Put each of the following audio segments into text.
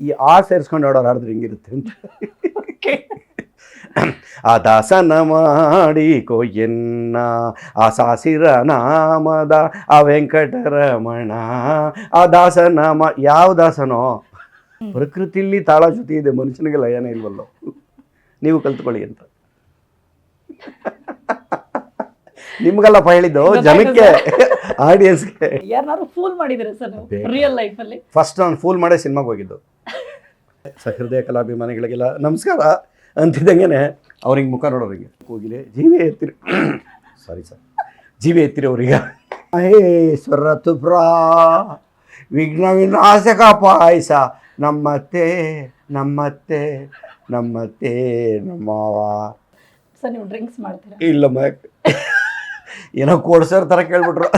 ಈ ಆ ಸೇರಿಸ್ಕೊಂಡು ಆಡೋರು ಆಡಿದ್ರೆ ಹಿಂಗಿರುತ್ತೆ ಅಂತ. ಆ ದಾಸನ ಮಾಡಿ ಕೊಯ್ಯನ್ನ ಆ ಸಾಸಿರ ನಾಮದ ಆ ವೆಂಕಟರಮಣ ಆ ದಾಸನ ಯಾವ ದಾಸನೋ? ಪ್ರಕೃತಿಲಿ ತಾಳ ಜೊತೆ ಇದೆ ಮನುಷ್ಯನಿಗೆ ಲಯನೇ ಇಲ್ವಲ್ಲೋ? ನೀವು ಕಲ್ತ್ಕೊಳ್ಳಿ ಅಂತ. ನಿಮ್ಗಲ್ಲಪ್ಪ ಹೇಳಿದ್ದು ಜನಕ್ಕೆ ಆಡಿಯನ್ಸ್ಗೆ ಯಾರು ಫೂಲ್ ಮಾಡಿದ್ರೆ ಸರ್. ರಿಯಲ್ ಲೈಫ್ ಅಲ್ಲಿ? ಫಸ್ಟ್ ನಾನು ಫೂಲ್ ಮಾಡೇ ಸಿನಿಮಾಗೆ ಹೋಗಿದ್ದು. ಸಹೃದಯ ಕಲಾಭಿಮಾನಿಗಳಿಗೆಲ್ಲ ನಮಸ್ಕಾರ ಅಂತಿದ್ದಂಗೆ ಅವ್ರಿಗೆ ಮುಖ ನೋಡೋರಿಗೆ. ಹೋಗಿಲೆ ಜೀವಿ ಎತ್ತಿರಿ. ಸಾರಿ ಸರ್ ಜೀವಿ ಎತ್ತಿರಿ ಅವ್ರಿಗೆ ಮಹೇಶ್ವರ ತುಪ್ರಾ ವಿಘ್ನ ವಿನಾಶಕ ಪಾಯಸ. ನಮ್ಮತ್ತೆ ನಮ್ಮತ್ತೆ ನಮ್ಮತ್ತೆ ನಮ್ಮವ ಸರ್ ನೀವು ಡ್ರಿಂಕ್ಸ್ ಮಾಡ್ತೀರಾ? ಇಲ್ಲಮ್ಮ. ಏನೋ ಕೋಡ್ಸೋರ್ ಥರ ಕೇಳ್ಬಿಟ್ರು.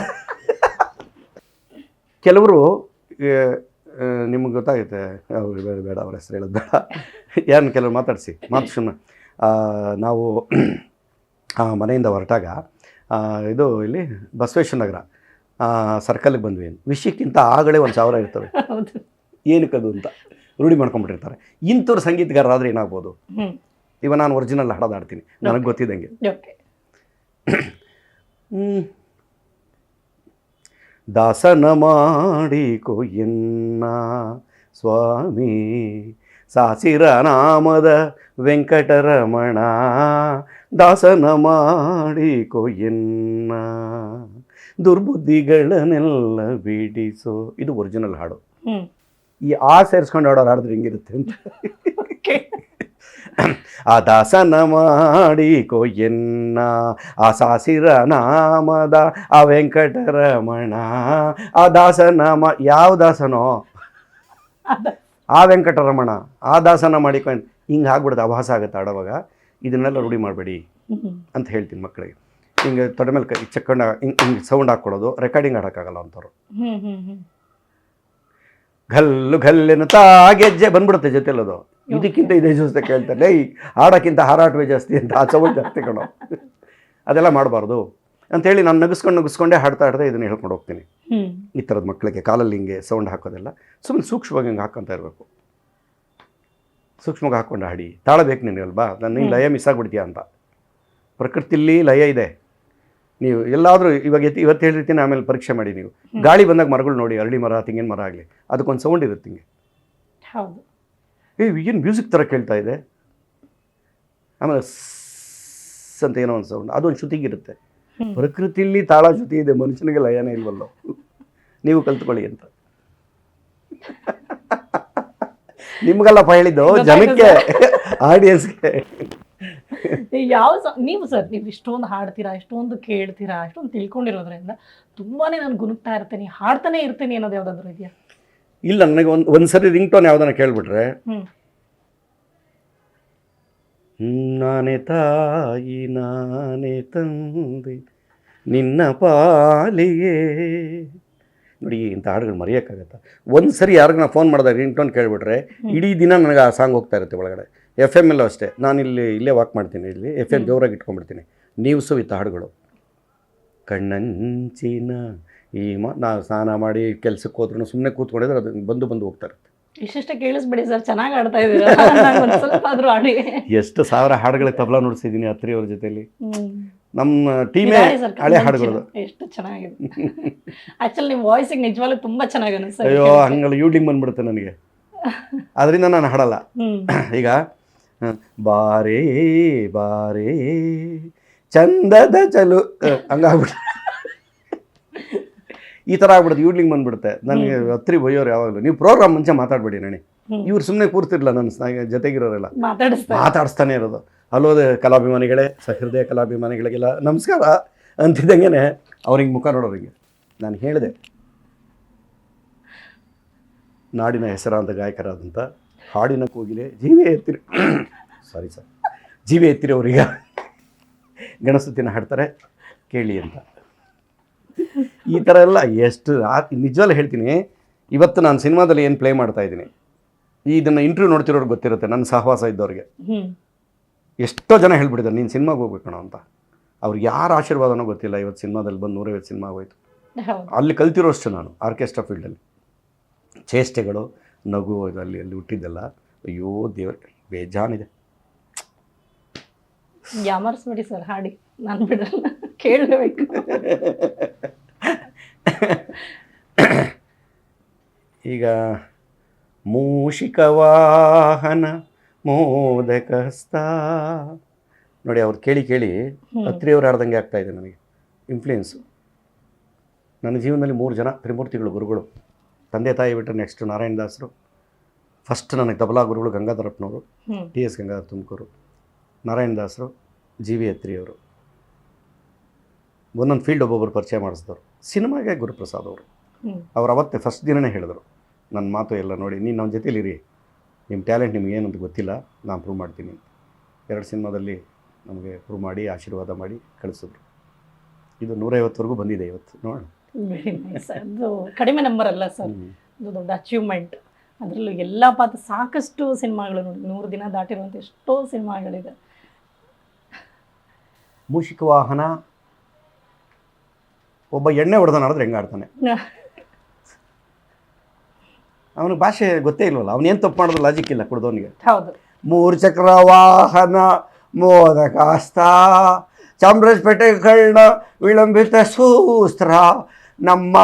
ಕೆಲವರು ನಿಮ್ಗೆ ಗೊತ್ತಾಗುತ್ತೆ. ಅವ್ರು ಬೇಡ ಬೇಡ ಅವ್ರ ಹೆಸರು ಹೇಳೋದು ಬೇಡ. ಏನು ಕೆಲವರು ಮಾತಾಡಿಸಿ ಮಾತು ಸುಮ್ಮನೆ ನಾವು ಆ, ಮನೆಯಿಂದ ಹೊರಟಾಗ ಇದು ಇಲ್ಲಿ ಬಸವೇಶ್ವರ ನಗರ ಸರ್ಕಲ್ಗೆ ಬಂದ್ವಿ. ವಿಷಯಕ್ಕಿಂತ ಆಗಲೇ ಒಂದು ಸಾವಿರ ಇರ್ತವೆ. ಹೌದು. ಏನಕ್ಕದು ಅಂತ? ರೂಢಿ ಮಾಡ್ಕೊಂಡ್ಬಿಟ್ಟಿರ್ತಾರೆ. ಇಂಥವ್ರು ಸಂಗೀತಗಾರರಾದ್ರೆ ಏನಾಗ್ಬೋದು? ಹ್ಮ್. ಇವಾಗ ನಾನು ಒರಿಜಿನಲ್ ಹಾಡೋದಾಡ್ತೀನಿ ನನಗೆ ಗೊತ್ತಿದ್ದಂಗೆ. ದಾಸನ ಮಾಡಿ ಕೊಯ್ಯನ್ನ ಸ್ವಾಮಿ. ಸಾಸಿರ ನಾಮದ ವೆಂಕಟರಮಣ. ದಾಸನ ಮಾಡಿ ಕೊಯ್ಯನ್ನ. ದುರ್ಬುದ್ಧಿಗಳನ್ನೆಲ್ಲ ಬಿಡಿಸೋ. ಇದು ಒರಿಜಿನಲ್ ಹಾಡು. ಈ ಆ ಸೇರಿಸ್ಕೊಂಡು ಹಾಡೋರು ಹಾಡಿದ್ರೆ ಹೆಂಗಿರುತ್ತೆ ಅಂತ. ಆ ದಾಸನ ಮಾಡಿ ಕೊಯ್ಯನ್ನ ಆ ಸಾಸಿರ ನಾಮದ ಆ ವೆಂಕಟರಮಣ ಆ ದಾಸನಾಮ ಯಾವ ದಾಸನೋ? ಆ ವೆಂಕಟರಮಣ ಆ ದಾಸನ ಮಾಡಿಕೊಂಡು ಹಿಂಗೆ ಆಗ್ಬಿಡುತ್ತೆ ಅಭಾಸ ಆಗುತ್ತೆ ಆಡೋವಾಗ. ಇದನ್ನೆಲ್ಲ ರೂಢಿ ಮಾಡಬೇಡಿ ಅಂತ ಹೇಳ್ತೀನಿ ಮಕ್ಕಳಿಗೆ. ಹಿಂಗೆ ತೊಡೆ ಮೇಲೆ ಕೈ ಚಕ್ಕಂಡ ಹಿಂಗೆ ಹಿಂಗೆ ಸೌಂಡ್ ಹಾಕ್ಕೊಡೋದು ರೆಕಾರ್ಡಿಂಗ್ ಆಡೋಕ್ಕಾಗಲ್ಲ ಅಂಥವ್ರು ಹ್ಮ್ ಹ್ಮ್ ತಾಗೆಜ್ಜೆ ಗೆಜ್ಜೆ ಬಂದ್ಬಿಡುತ್ತೆ ಜೊತೆಲದು. ಇದಕ್ಕಿಂತ ಇದೇ ಜೊತೆ ಕೇಳ್ತಾರೆ ಈ ಹಾಡೋಕ್ಕಿಂತ ಹಾರಾಟವೇ ಜಾಸ್ತಿ ಅಂತ ಆ ಸೌಂಡ್ ಜಾಸ್ತಿ ಕಣೋ. ಅದೆಲ್ಲ ಮಾಡಬಾರ್ದು ಅಂತೇಳಿ ನಾನು ನಗಿಸ್ಕೊಂಡು ನಗಿಸ್ಕೊಂಡೆ ಹಾಡ್ತಾ ಹಾಡ್ತಾ ಇದನ್ನು ಹೇಳ್ಕೊಂಡು ಹೋಗ್ತೀನಿ. ಈ ಥರದ ಮಕ್ಕಳಿಗೆ ಕಾಲಲ್ಲಿ ಹಿಂಗೆ ಸೌಂಡ್ ಹಾಕೋದೆಲ್ಲ ಸುಮ್ಮನೆ ಸೂಕ್ಷ್ಮವಾಗಿ ಹಿಂಗೆ ಹಾಕೊತಾ ಇರಬೇಕು. ಸೂಕ್ಷ್ಮವಾಗಿ ಹಾಕ್ಕೊಂಡು ಹಾಡಿ. ತಾಳಬೇಕು ನೀನು ನಿನಗಲ್ವಾ ನನ್ನ ಲಯ ಮಿಸ್ ಆಗಿಬಿಡ್ತೀಯಾ ಅಂತ. ಪ್ರಕೃತಿಯಲ್ಲಿ ಲಯ ಇದೆ. ನೀವು ಎಲ್ಲಾದರೂ ಇವಾಗ ಎತ್ತಿ ಇವತ್ತು ಹೇಳಿರ್ತೀನಿ ಆಮೇಲೆ ಪರೀಕ್ಷೆ ಮಾಡಿ ನೀವು. ಗಾಳಿ ಬಂದಾಗ ಮರಗಳು ನೋಡಿ ಅರಳಿ ಮರ ತೆಂಗಿನ ಮರ ಆಗಲಿ ಅದಕ್ಕೊಂದು ಸೌಂಡ್ ಇರುತ್ತೆ ಹಿಂಗೆ. ಹೌದು. ಏ ಏನು ಮ್ಯೂಸಿಕ್ ಥರ ಕೇಳ್ತಾ ಇದೆ? ಆಮೇಲೆ ಸ್ ಅಂತ ಏನೋ ಒಂದು ಸೌಂಡ್ ಅದೊಂದು ಶ್ರುತಿಗಿರುತ್ತೆ ಪ್ರಕೃತಿಯಲ್ಲಿ ತಾಳ ಶ್ರುತಿ ಇದೆ ಮನುಷ್ಯನಿಗೆ ಲಯನೇ ಇಲ್ವಲ್ಲ. ನೀವು ಕಲ್ತ್ಕೊಳ್ಳಿ ಅಂತ. ನಿಮ್ಗಲ್ಲಪ್ಪ ಹೇಳಿದ್ದು ಜನಕ್ಕೆ ಆಡಿಯನ್ಸ್ಗೆ ಯಾವ ಸ- ನೀವು ಸರ್ ನೀವು ಇಷ್ಟೊಂದು ಹಾಡ್ತೀರಾ ಇಷ್ಟೊಂದು ಕೇಳ್ತೀರಾ ಇಷ್ಟೊಂದು ತಿಳ್ಕೊಂಡಿರೋದ್ರಿಂದ ತುಂಬಾನೇ ನಾನು ಗುನುಕ್ತಾ ಇರ್ತೀನಿ ಹಾಡ್ತಾನೆ ಇರ್ತೀನಿ ಅನ್ನೋದು ಯಾವ್ದಾದ್ರು ಇದೆಯಾ? ಇಲ್ಲ ನನಗೆ ಒಂದು ಒಂದು ಸರಿ ರಿಂಗ್ ಟೋನ್ ಯಾವ್ದನ್ನ ಕೇಳ್ಬಿಟ್ರೆ. ಹ್ಮ್. ನಾನೇ ತಾಯಿ ನಾನೇ ತಂದೆ ನಿನ್ನ ಪಾಲಿಗೆ ನೋಡಿ ಇಂಥ ಹಾಡುಗಳು ಮರೆಯೋಕ್ಕಾಗತ್ತ? ಒಂದು ಸರಿ ಯಾರಿಗ ನಾ ಫೋನ್ ಮಾಡಿದಾಗ ರಿಂಗ್ ಟೋನ್ ಕೇಳಿಬಿಟ್ರೆ ಇಡೀ ದಿನ ನನಗೆ ಆ ಸಾಂಗ್ ಹೋಗ್ತಾ ಇರುತ್ತೆ ಒಳಗಡೆ. ಎಫ್ ಎಂ ಎಲ್ಲೂ ಅಷ್ಟೇ. ನಾನು ಇಲ್ಲಿ ಇಲ್ಲೇ ವಾಕ್ ಮಾಡ್ತೀನಿ ಇಲ್ಲಿ. ಎಫ್ ಎಂ ಜೋರಾಗಿ ಇಟ್ಕೊಂಡ್ಬಿಡ್ತೀನಿ. ನ್ಯೂಸು ವಿತ್ ಹಾಡುಗಳು. ಕಣ್ಣಂಚಿನ ಈ ಮ ನಾವು ಸ್ನಾನ ಮಾಡಿ ಕೆಲ್ಸಕ್ಕೆ ಹೋದ್ರೂ ಸುಮ್ಮನೆ ಕೂತ್ಕೊಂಡಿದ್ರೆ ಅದು ಬಂದು ಬಂದು ಹೋಗ್ತಾ ಇರುತ್ತೆ. ಇಷ್ಟಿಷ್ಟ ಕೇಳಿಸ್ಬಿಡಿ ಸರ್ ಚೆನ್ನಾಗಿ ಆಡ್ತಾ ಇದ್ದೀರಾ? ಆಡಿ ಎಷ್ಟು ಸಾವಿರ ಹಾಡುಗಳಿಗೆ ತಬಲಾ ನುಡಿಸಿದ್ದೀನಿ ಅತ್ರಿ ಅವ್ರ ಜೊತೆಲಿ. ನಮ್ಮ ಟೀಮೇ ಹಳೆ ಹಾಡುಗಳು ಎಷ್ಟು ಚೆನ್ನಾಗಿದೆ. ಆಕ್ಚುಲಿ ನಿಮ್ ವಾಯ್ಸಿಗೆ ನಿಜವಾಗ್ಲೂ ತುಂಬಾ ಚೆನ್ನಾಗಿ ಅನಿಸ್ತದೆ ಅಯ್ಯೋ ಹಂಗಲ್ಲ ಯೂಟ್ಯೂಬ್ ಬಂದ್ಬಿಡುತ್ತೆ ನನಗೆ. ಅದರಿಂದ ನಾನು ಹಾಡಲ್ಲ. ಈಗ ಬಾರೇ ಬಾರೇ. ಚಂದದ ಚಲು ಹಂಗಾಗ್ಬಿಟ್ಟು ಈ ಥರ ಆಗ್ಬಿಡುತ್ತೆ ಯೂಡ್ಲಿಂಗ್ ಬಂದ್ಬಿಡುತ್ತೆ. ನನಗೆ ಹತ್ರಿ ಬೈಯೋರು ಯಾವಾಗಲೂ. ನೀವು ಪ್ರೋಗ್ರಾಮ್ ಮುಂಚೆ ಮಾತಾಡ್ಬೇಡಿ ನಣಿ ಹ್ಮ್. ಇವ್ರು ಸುಮ್ಮನೆ ಕೂರ್ತಿರ್ಲಿಲ್ಲ ನನ್ನ ಜೊತೆಗಿರೋರೆಲ್ಲ. ಮಾತಾಡಿಸ್ತಾ ಮಾತಾಡಿಸ್ತಾನೆ ಇರೋದು. ಅಲ್ಲೋದ ಕಲಾಭಿಮಾನಿಗಳೇ ಸಹೃದಯ ಕಲಾಭಿಮಾನಿಗಳಿಗೆಲ್ಲ ನಮಸ್ಕಾರ ಅಂತಿದ್ದಂಗೆ ಅವ್ರಿಗೆ ಮುಖ ನೋಡೋರಿಗೆ ನಾನು ಹೇಳಿದೆ ನಾಡಿನ ಹೆಸರಾಂತ ಗಾಯಕರಾದಂಥ ಹಾಡಿನ ಕೋಗಿಲೆ ಜೀವಿ ಎತ್ತಿರಿ. ಸಾರಿ ಸರ್ ಜೀವಿ ಎತ್ತಿರಿ ಅವ್ರಿಗೆ ಗಣಸುತ್ತಿನ ಹಾಡ್ತಾರೆ ಕೇಳಿ ಅಂತ. ಈ ಥರ ಎಲ್ಲ ಎಷ್ಟು ನಿಜವಲ್ಲ ಹೇಳ್ತೀನಿ ಇವತ್ತು ನಾನು ಸಿನಿಮಾದಲ್ಲಿ ಏನು ಪ್ಲೇ ಮಾಡ್ತಾ ಇದ್ದೀನಿ ಇದನ್ನು ಇಂಟರ್ವ್ಯೂ ನೋಡ್ತಿರೋರು ಗೊತ್ತಿರುತ್ತೆ ನನ್ನ ಸಹವಾಸ ಇದ್ದವ್ರಿಗೆ. ಎಷ್ಟೋ ಜನ ಹೇಳ್ಬಿಟ್ಟಿದ್ದಾರೆ ನೀನು ಸಿನಿಮಾಗೆ ಹೋಗ್ಬೇಕಣ ಅಂತ. ಅವ್ರಿಗೆ ಯಾರ ಆಶೀರ್ವಾದನೋ ಗೊತ್ತಿಲ್ಲ ಇವತ್ತು ಸಿನಿಮಾದಲ್ಲಿ ಬಂದು ನೂರೈವತ್ತು ಸಿನಿಮಾ ಆಗೋಯ್ತು. ಅಲ್ಲಿ ಕಲ್ತಿರೋಷ್ಟು ನಾನು ಆರ್ಕೆಸ್ಟ್ರಾ ಫೀಲ್ಡಲ್ಲಿ. ಚೇಷ್ಟೆಗಳು ನಗು ಅಲ್ಲಿ ಅಲ್ಲಿ ಹುಟ್ಟಿದ್ದೆಲ್ಲ ಅಯ್ಯೋ ದೇವ್ರ ಬೇಜಾನಿದೆ. ಯಾಮರ್ಸ್ಬಿಡಿ ಸರ್ ಹಾಡಿ ನಾನು ಬಿಡಲ್ಲ ಕೇಳಬೇಕು. ಈಗ ಮೂಷಿಕ ವಾಹನ ಮೋದಕ ಹಸ್ತ. ನೋಡಿ ಅವ್ರು ಕೇಳಿ ಕೇಳಿ ಅತ್ರಿಯವ್ರು ಆಡ್ದಂಗೆ ಆಗ್ತಾ ಇದೆ ನನಗೆ. ಇನ್ಫ್ಲೂಯೆನ್ಸು ನನ್ನ ಜೀವನದಲ್ಲಿ ಮೂರು ಜನ ತ್ರಿಮೂರ್ತಿಗಳು ಗುರುಗಳು. ತಂದೆ ತಾಯಿ ಬಿಟ್ಟರೆ ನೆಕ್ಸ್ಟ್ ನಾರಾಯಣ ದಾಸರು. ಫಸ್ಟ್ ನನಗೆ ತಬಲಾ ಗುರುಗಳು ಗಂಗಾಧರಪ್ಪನವರು ಟಿ ಎಸ್ ಗಂಗಾಧರ ತುಮಕೂರು ನಾರಾಯಣ ದಾಸರು ಜಿ ವಿ ಅತ್ರಿಯವರು ಒಂದೊಂದು ಫೀಲ್ಡ್ ಒಬ್ಬೊಬ್ಬರು ಪರಿಚಯ ಮಾಡಿಸಿದವರು. ಸಿನಿಮಾಗೆ ಗುರುಪ್ರಸಾದ್ ಅವರು. ಅವರು ಅವತ್ತೇ ಫಸ್ಟ್ ದಿನನೇ ಹೇಳಿದರು ನನ್ನ ಮಾತು ಎಲ್ಲ ನೋಡಿ ನೀನು ನಮ್ಮ ಜೊತೆಲಿರಿ. ನಿಮ್ಮ ಟ್ಯಾಲೆಂಟ್ ನಿಮ್ಗೆ ಏನಂತ ಅಂತ ಗೊತ್ತಿಲ್ಲ ನಾನು ಪ್ರೂವ್ ಮಾಡ್ತೀನಿ ಎರಡು ಸಿನಿಮಾದಲ್ಲಿ ನಮಗೆ ಪ್ರೂವ್ ಮಾಡಿ ಆಶೀರ್ವಾದ ಮಾಡಿ ಕಳಿಸಿದ್ರು. ಇದು ನೂರೈವತ್ತರೆಗೂ ಬಂದಿದೆ ಇವತ್ತು ನೋಡೋಣ. ವೆರಿ ನೈಸ್ ಅದು ಕಡಿಮೆ ನಂಬರ್ ಅಲ್ಲ ಸರ್ ಅದು ದೊಡ್ಡ ಅಚೀವ್ಮೆಂಟ್ ಅದರಲ್ಲೂ ಎಲ್ಲ ಪಾತ್ರ ಸಾಕಷ್ಟು ಸಿನಿಮಾಗಳು ನೋಡಿ. ನೂರು ದಿನ ದಾಟಿರುವಂಥ ಎಷ್ಟೋ ಸಿನಿಮಾಗಳಿದೆ. ಮೂಷಿಕ ವಾಹನ ಒಬ್ಬ ಎಣ್ಣೆ ಹೊಡೆದ ನೋಡಿದ್ರೆ ಹೆಂಗೆ ಆಡ್ತಾನೆ? ಅವನಿಗೆ ಭಾಷೆ ಗೊತ್ತೇ ಇಲ್ವಲ್ಲ. ಅವನೇನು ತಪ್ಪು ಮಾಡೋದು ಲಾಜಿಕ್ ಇಲ್ಲ ಕುಡ್ದವನಿಗೆ ಹೌದು. ಮೂರು ಚಕ್ರ ವಾಹನ ಮೋದಕಾಸ್ತ ಚಾಮರಾಜಪೇಟೆ ಕಳ್ಳ ವಿಳಂಬಿತ ಸೂಸ್ತ್ರ ನಮ್ಮ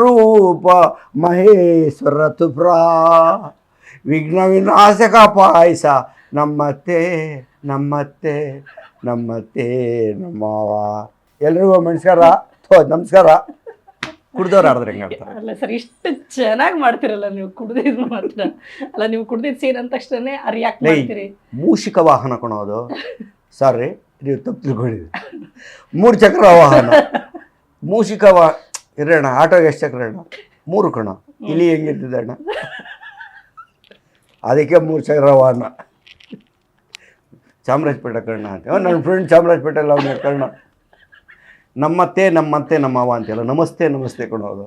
ರೂಪ ಮಹೇಶ್ವರ ತುಪ್ರಾ. ವಿಘ್ನ ವಿನಾಶಕ ಪಾಯಸ ನಮ್ಮತ್ತೆ ನಮ್ಮತ್ತೆ ನಮ್ಮತ್ತೆ ನಮ್ಮವ ಎಲ್ರಿಗೂ ನಮಸ್ಕಾರ. ನಮಸ್ಕಾರ. ಕುಡ್ದವ್ರು ಆಡಿದ್ರೆ ಹೆಂಗೆ ಅಲ್ಲ ಸರ್ ಇಷ್ಟು ಚೆನ್ನಾಗಿ ಮಾಡ್ತಿರಲ್ಲ ನೀವು ಕುಡ್ದಿದ್ ಮಾತ್ರ. ಅಲ್ಲ ನೀವು ಕುಡ್ದಿದ್ ಸೀನ್ ಅಂದ ತಕ್ಷಣನೇ ರಿಯಾಕ್ಟ್. ಮಾಡ್ತೀರಿ. ಮೂಷಿಕ ವಾಹನ ಕೊಣೋದು. ಸಾರಿ ನೀವು ತಪ್ಪು ತಿಳ್ಕೊಂಡಿದ್ದೀರಿ. ಮೂರು ಚಕ್ರ ವಾಹನ. ಮೂಷಿಕ ವಾ ಇರೋಣ ಆಟೋಗೆ ಎಷ್ಟು ಚಕ್ರ ಅಣ್ಣ? ಮೂರು ಕಣ. ಇಲ್ಲಿ ಹೆಂಗಿರ್ತದೆ ಅಣ್ಣ? ಅದಕ್ಕೆ ಮೂರು ಚಕ್ರ ವಾಹನ ಚಾಮರಾಜಪೇಟೆ ಕಣ್ಣ ಅಂತ. ನನ್ನ ಫ್ರೆಂಡ್ ಚಾಮರಾಜಪೇಟೆಲ್ಲ ಅವನ ಕರ್ಣ ನಮ್ಮತ್ತೆ ನಮ್ಮತ್ತೆ ನಮ್ಮವ ಅಂತೆಲ್ಲ ನಮಸ್ತೆ ನಮಸ್ತೆ ಕೊಡೋದು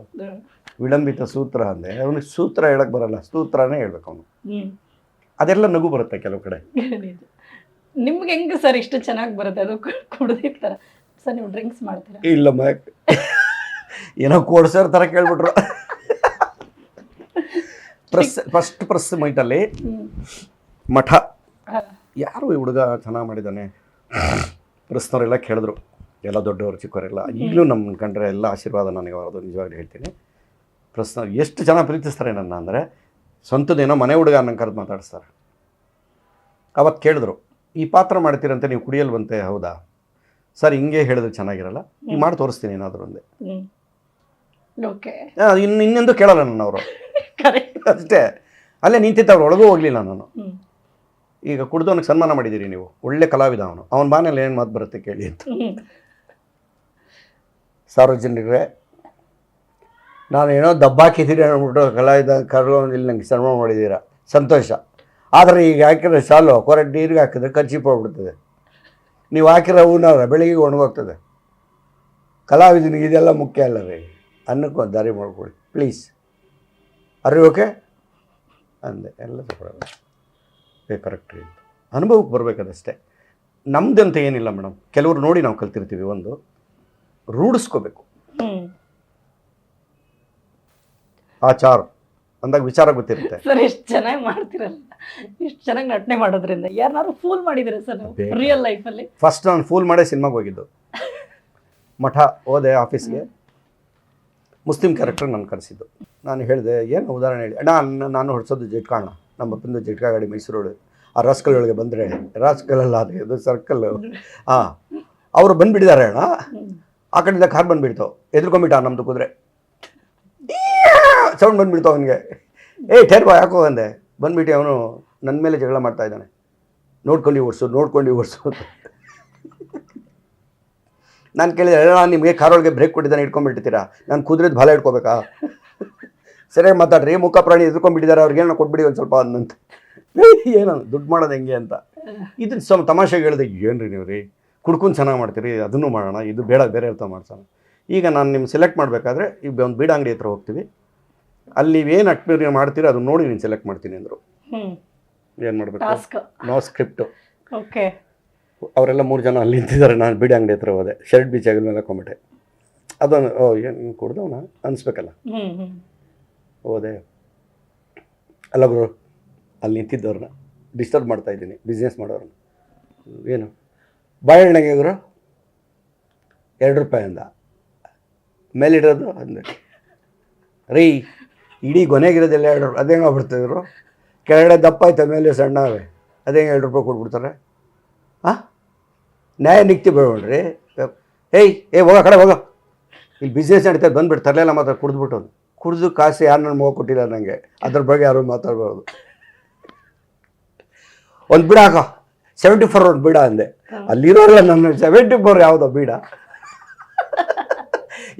ವಿಳಂಬಿತ ಸೂತ್ರ ಅಂದರೆ ಅವನಿಗೆ ಸೂತ್ರ ಹೇಳಕ್ಕೆ ಬರಲ್ಲ ಸೂತ್ರನೇ ಹೇಳ್ಬೇಕು ಅವನು. ಅದೆಲ್ಲ ನಗು ಬರುತ್ತೆ ಕೆಲವು ಕಡೆ. ನಿಮ್ಗೆ ಹೆಂಗ್ ಸರ್ ಇಷ್ಟು ಚೆನ್ನಾಗಿ ಬರುತ್ತೆ? ಅದು ಕುಡ್ದಿರ್ತಾರ. ಸರ್ ನೀವು ಡ್ರಿಂಕ್ಸ್ ಮಾಡ್ತೀರಾ? ಇಲ್ಲ ಏನೋ ಕೋಡ್ಸೋರ್ ಥರ ಕೇಳ್ಬಿಟ್ರು. ಪ್ರೆಸ್ ಫಸ್ಟ್ ಪ್ರೆಸ್ ಮೈಟಲ್ಲಿ ಮಠ. ಯಾರು ಈ ಹುಡುಗ ಚೆನ್ನಾಗಿ ಮಾಡಿದ್ದಾನೆ? ಪ್ರೆಸ್ನವರೆಲ್ಲ ಕೇಳಿದ್ರು. ಎಲ್ಲ ದೊಡ್ಡವರು ಚಿಕ್ಕವರೆಲ್ಲ. ಈಗಲೂ ನಮ್ಮ ಕಂಡ್ರೆ ಎಲ್ಲ ಆಶೀರ್ವಾದ ನನಗೆ ಬರೋದು ನಿಜವಾಗ್ಲೂ ಹೇಳ್ತೀನಿ. ಪ್ರಶ್ನ ಎಷ್ಟು ಜನ ಪ್ರೀತಿಸ್ತಾರೆ ನನ್ನ ಅಂದರೆ ಸ್ವಂತದೇನೋ ಮನೆ ಹುಡುಗ ನನ್ನ ಕರೆದು ಮಾತಾಡಿಸ್ತಾರೆ. ಅವತ್ತು ಕೇಳಿದ್ರು ಈ ಪಾತ್ರ ಮಾಡ್ತೀರಂತೆ ನೀವು ಕುಡಿಯಲ್ವಂತೆ ಹೌದಾ? ಸರ್ ಹಿಂಗೆ ಹೇಳಿದ್ರೆ ಚೆನ್ನಾಗಿರಲ್ಲ. ಈಗ ಮಾಡಿ ತೋರಿಸ್ತೀನಿ ಏನಾದರೂ ಒಂದೇ. ಇನ್ನು ಇನ್ನೆಂದು ಕೇಳಲ್ಲ ನನ್ನವರು. ಅವರು ಅಷ್ಟೇ. ಅಲ್ಲೇ ನಿಂತಿದ್ದವ್ರು ಒಳಗೂ ಹೋಗಲಿಲ್ಲ ನಾನು. ಈಗ ಕುಡ್ದವನಿಗೆ ಸನ್ಮಾನ ಮಾಡಿದ್ದೀರಿ ನೀವು. ಒಳ್ಳೆ ಕಲಾವಿದ ಅವನು. ಅವನ ಬಾನಲ್ಲಿ ಏನು ಮಾತು ಬರುತ್ತೆ ಕೇಳಿ ಅಂತ. ಸಾರ್ವಜನಿಕರೇ ನಾನು ಏನೋ ದಬ್ಬಾಕಿದ್ದೀರಿ ಅಂದ್ಬಿಟ್ಟು ಕಲಾವಿದ ಕರ್ಕೊಂಡು ಇಲ್ಲಿ ನಂಗೆ ಸನ್ಮಾನ ಮಾಡಿದ್ದೀರಾ? ಸಂತೋಷ. ಆದರೆ ಈಗ ಹಾಕಿರೋ ಸಾಲು ಕೊರೆ ನೀರಿಗೆ ಹಾಕಿದ್ರೆ ಖರ್ಚಿಪ್ ಹೋಗ್ಬಿಡ್ತದೆ. ನೀವು ಹಾಕಿರೋ ಹೂನಾರ ಬೆಳಿಗ್ಗೆ ಒಣಗೋಗ್ತದೆ. ಕಲಾವಿದನಿಗೆ ಇದೆಲ್ಲ ಮುಖ್ಯ ಅಲ್ಲ ರೀ. ಅನ್ನಕ್ಕೆ ಒಂದು ದಾರಿ ಮಾಡ್ಕೊಳ್ಳಿ. ಪ್ಲೀಸ್. Aari okay? ಅಂದೆ. ಎಲ್ಲ ಏ ಕರೆಕ್ಟ್ ರೀ ಅನುಭವಕ್ಕೆ ಬರಬೇಕದಷ್ಟೇ. ನಮ್ದಂತ ಏನಿಲ್ಲ ಮೇಡಮ್. ಕೆಲವರು ನೋಡಿ ನಾವು ಕಲ್ತಿರ್ತೀವಿ ಒಂದು. ರೂಢಿಸ್ಕೋಬೇಕು. ಆಚಾರ ಅಂದಾಗ ವಿಚಾರ ಗೊತ್ತಿರುತ್ತೆ. ಸರ್ ಎಷ್ಟು ಚೆನ್ನಾಗಿ ಮಾಡ್ತಿರಲ್ಲ. ಎಷ್ಟು ಚೆನ್ನಾಗಿ ನಟನೆ ಮಾಡೋದ್ರಿಂದ. ಯಾರನ್ನಾರು ಫೂಲ್ ಮಾಡಿದ್ರೆ ಸರ್. ರಿಯಲ್ ಲೈಫಲ್ಲಿ ಫಸ್ಟ್ ನಾನು ಫೂಲ್ ಮಾಡೇ ಸಿನಿಮಾಗೆ ಹೋಗಿದ್ದು. ಮಠ ಹೋದೆ ಆಫೀಸ್ಗೆ ಮುಸ್ಲಿಂ ಕ್ಯಾರೆಕ್ಟರ್ ನಾನು ಕರೆಸಿದ್ದು. ನಾನು ಹೇಳಿದೆ, ಏನು ಉದಾಹರಣೆ ಹೇಳಿ? ಅಣ್ಣ ನಾನು ಹೊಡ್ಸೋದು ಜಟ್ಕಾಣ. ನಮ್ಮ ಅಪ್ಪಂದು ಜಟ್ಕಾ ಗಾಡಿ ಮೈಸೂರು ಆ ರಾಸ್ಕಲ್ ಒಳಗೆ ಬಂದರೆ ರಾಸ್ಕಲಲ್ಲ ಅದು ಸರ್ಕಲ್ ಹಾಂ ಅವರು ಬಂದುಬಿಟ್ಟಿದ್ದಾರೆ ಅಣ್ಣ. ಆ ಕಡೆಯಿಂದ ಕಾರ್ ಬಂದುಬಿಡ್ತು. ಎದ್ರುಕೊಂಬಿಟ್ಟ ನಮ್ಮದು ಕುದುರೆ. ಸೌಂಡ್ ಬಂದುಬಿಡ್ತು ಅವನಿಗೆ. ಏಯ್ ಟೇರ್ ಬಾ ಯಾಕೋ ಅಂದೆ. ಬಂದುಬಿಟ್ಟು ಅವನು ನನ್ನ ಮೇಲೆ ಜಗಳ ಮಾಡ್ತಾ ಇದ್ದಾನೆ. ನೋಡ್ಕೊಂಡು ಓಡಿಸು ನೋಡ್ಕೊಂಡು ಓಡಿಸು ನಾನು ಕೇಳಿದೆ ನಾನು ನಿಮಗೆ ಕಾರೊಳಗೆ ಬ್ರೇಕ್ ಕೊಟ್ಟಿದ್ದಾನೆ ಇಟ್ಕೊಂಡ್ಬಿಟ್ಟಿರ್ತೀರಾ ನಾನು ಕುದುರೆದು ಭಾಳ ಇಟ್ಕೋಬೇಕಾ ಸರಿಯಾಗಿ ಮಾತಾಡ್ರಿ ಮುಖ ಪ್ರಾಣಿ ಎದ್ಕೊಂಡ್ಬಿಟ್ಟಿದ್ದಾರೆ ಅವ್ರಿಗೆ ಏನೋ ಕೊಟ್ಬಿಡಿ ಒಂದು ಸ್ವಲ್ಪ ಅಂದಂತ. ಏನು ದುಡ್ಡು ಮಾಡೋದು ಹೆಂಗೆ ಅಂತ. ಇದನ್ನು ಸ್ವಲ್ಪ ತಮಾಷೆಗೆ ಹೇಳಿದೆ ಏನು ರೀ ನೀವು ರೀ? ಕುಡ್ಕೊಂಡು ಚೆನ್ನಾಗಿ ಮಾಡ್ತೀರಿ ಅದನ್ನು ಮಾಡೋಣ ಇದು ಬೇಡ ಬೇರೆ ಇರ್ತಾವೆ ಮಾಡ್ಸೋಣ. ಈಗ ನಾನು ನಿಮ್ಮ ಸೆಲೆಕ್ಟ್ ಮಾಡಬೇಕಾದ್ರೆ ಈಗ ಒಂದು ಬೀಡ ಅಂಗಡಿ ಹತ್ರ ಹೋಗ್ತೀವಿ. ಅಲ್ಲಿ ಏನು ಅಟ್ಮೀರಿ ಮಾಡ್ತೀರಿ ಅದನ್ನ ನೋಡಿ ನೀನು ಸೆಲೆಕ್ಟ್ ಮಾಡ್ತೀನಿ ಅಂದರು. ಏನು ಮಾಡಬೇಕು? ನೋ ಸ್ಕ್ರಿಪ್ಟು ಓಕೆ ಅವರೆಲ್ಲ ಮೂರು ಜನ ಅಲ್ಲಿ ನಿಂತಿದ್ದಾರೆ. ನಾನು ಬಿಡಿ ಅಂಗಡಿ ಹತ್ರ ಹೋದೆ. ಶರ್ಟ್ ಬೀಚ್ ಆಗಿದ ಮೇಲೆ ಹಾಕೊಂಬಿಟ್ಟೆ. ಅದನ್ನು ಓ ಏನು ಕುಡ್ದವನ ಅನಿಸ್ಬೇಕಲ್ಲ. ಹೋದೆ. ಅಲ್ಲ ಬ್ರೋ ಅಲ್ಲಿ ನಿಂತಿದ್ದವ್ರನ್ನ. ಡಿಸ್ಟರ್ಬ್ ಮಾಡ್ತಾ ಇದ್ದೀನಿ. ಬಿಸ್ನೆಸ್ ಮಾಡೋರನ್ನ. ಏನು? ಬಾಯಣ್ಣಗೆ ಗುರು ಎರಡು ರೂಪಾಯಿ ಅಂದ. ಮೇಲಿಡೋದು ಅಂದೆ ರೀ ಇಡೀ ಕೊನೆಗಿರೋದೆಲ್ಲ ಎರಡು ರೂಪಾಯಿ ಅದೇ ಆಗ್ಬಿಡ್ತಿದ್ರು ಕೆಳಗಡೆ ದಪ್ಪ ಆಯ್ತು ಮೇಲೆ ಸಣ್ಣ ಅದೇ ಎರಡು ರೂಪಾಯಿ ಕೊಟ್ಬಿಡ್ತಾರೆ. ಹಾಂ ನ್ಯಾಯ ನಿಕ್ತಿ ಬೇಡ್ರಿ. ಏಯ್ ಏ ಹೋಗೋ ಕಡೆ ಹೋಗೋ. ಇಲ್ಲಿ ಬಿಸ್ನೆಸ್ ನಡೀತಾರೆ ಬಂದ್ಬಿಟ್ಟು ತರಲೆಲ್ಲ ಮಾತ್ರ ಕುಡಿದ್ಬಿಟ್ಟು ಕುಡಿದು ಕಾಸು ಯಾರು ನನ್ನ ಮಗ ಕೊಟ್ಟಿಲ್ಲ ನನಗೆ ಅದ್ರ ಬಗ್ಗೆ ಯಾರು ಮಾತಾಡ್ಬಾರ್ದು. ಒಂದು ಬಿಡ ಹಾಕೋ. ಸೆವೆಂಟಿ ಫೋರ್ ಒಂದು ಬಿಡ ಅಂದೆ. ಅಲ್ಲಿರೋರೆಲ್ಲ ನನ್ನ ಸೆವೆಂಟಿ ಫೋರ್ ಯಾವುದೋ ಬೀಡ.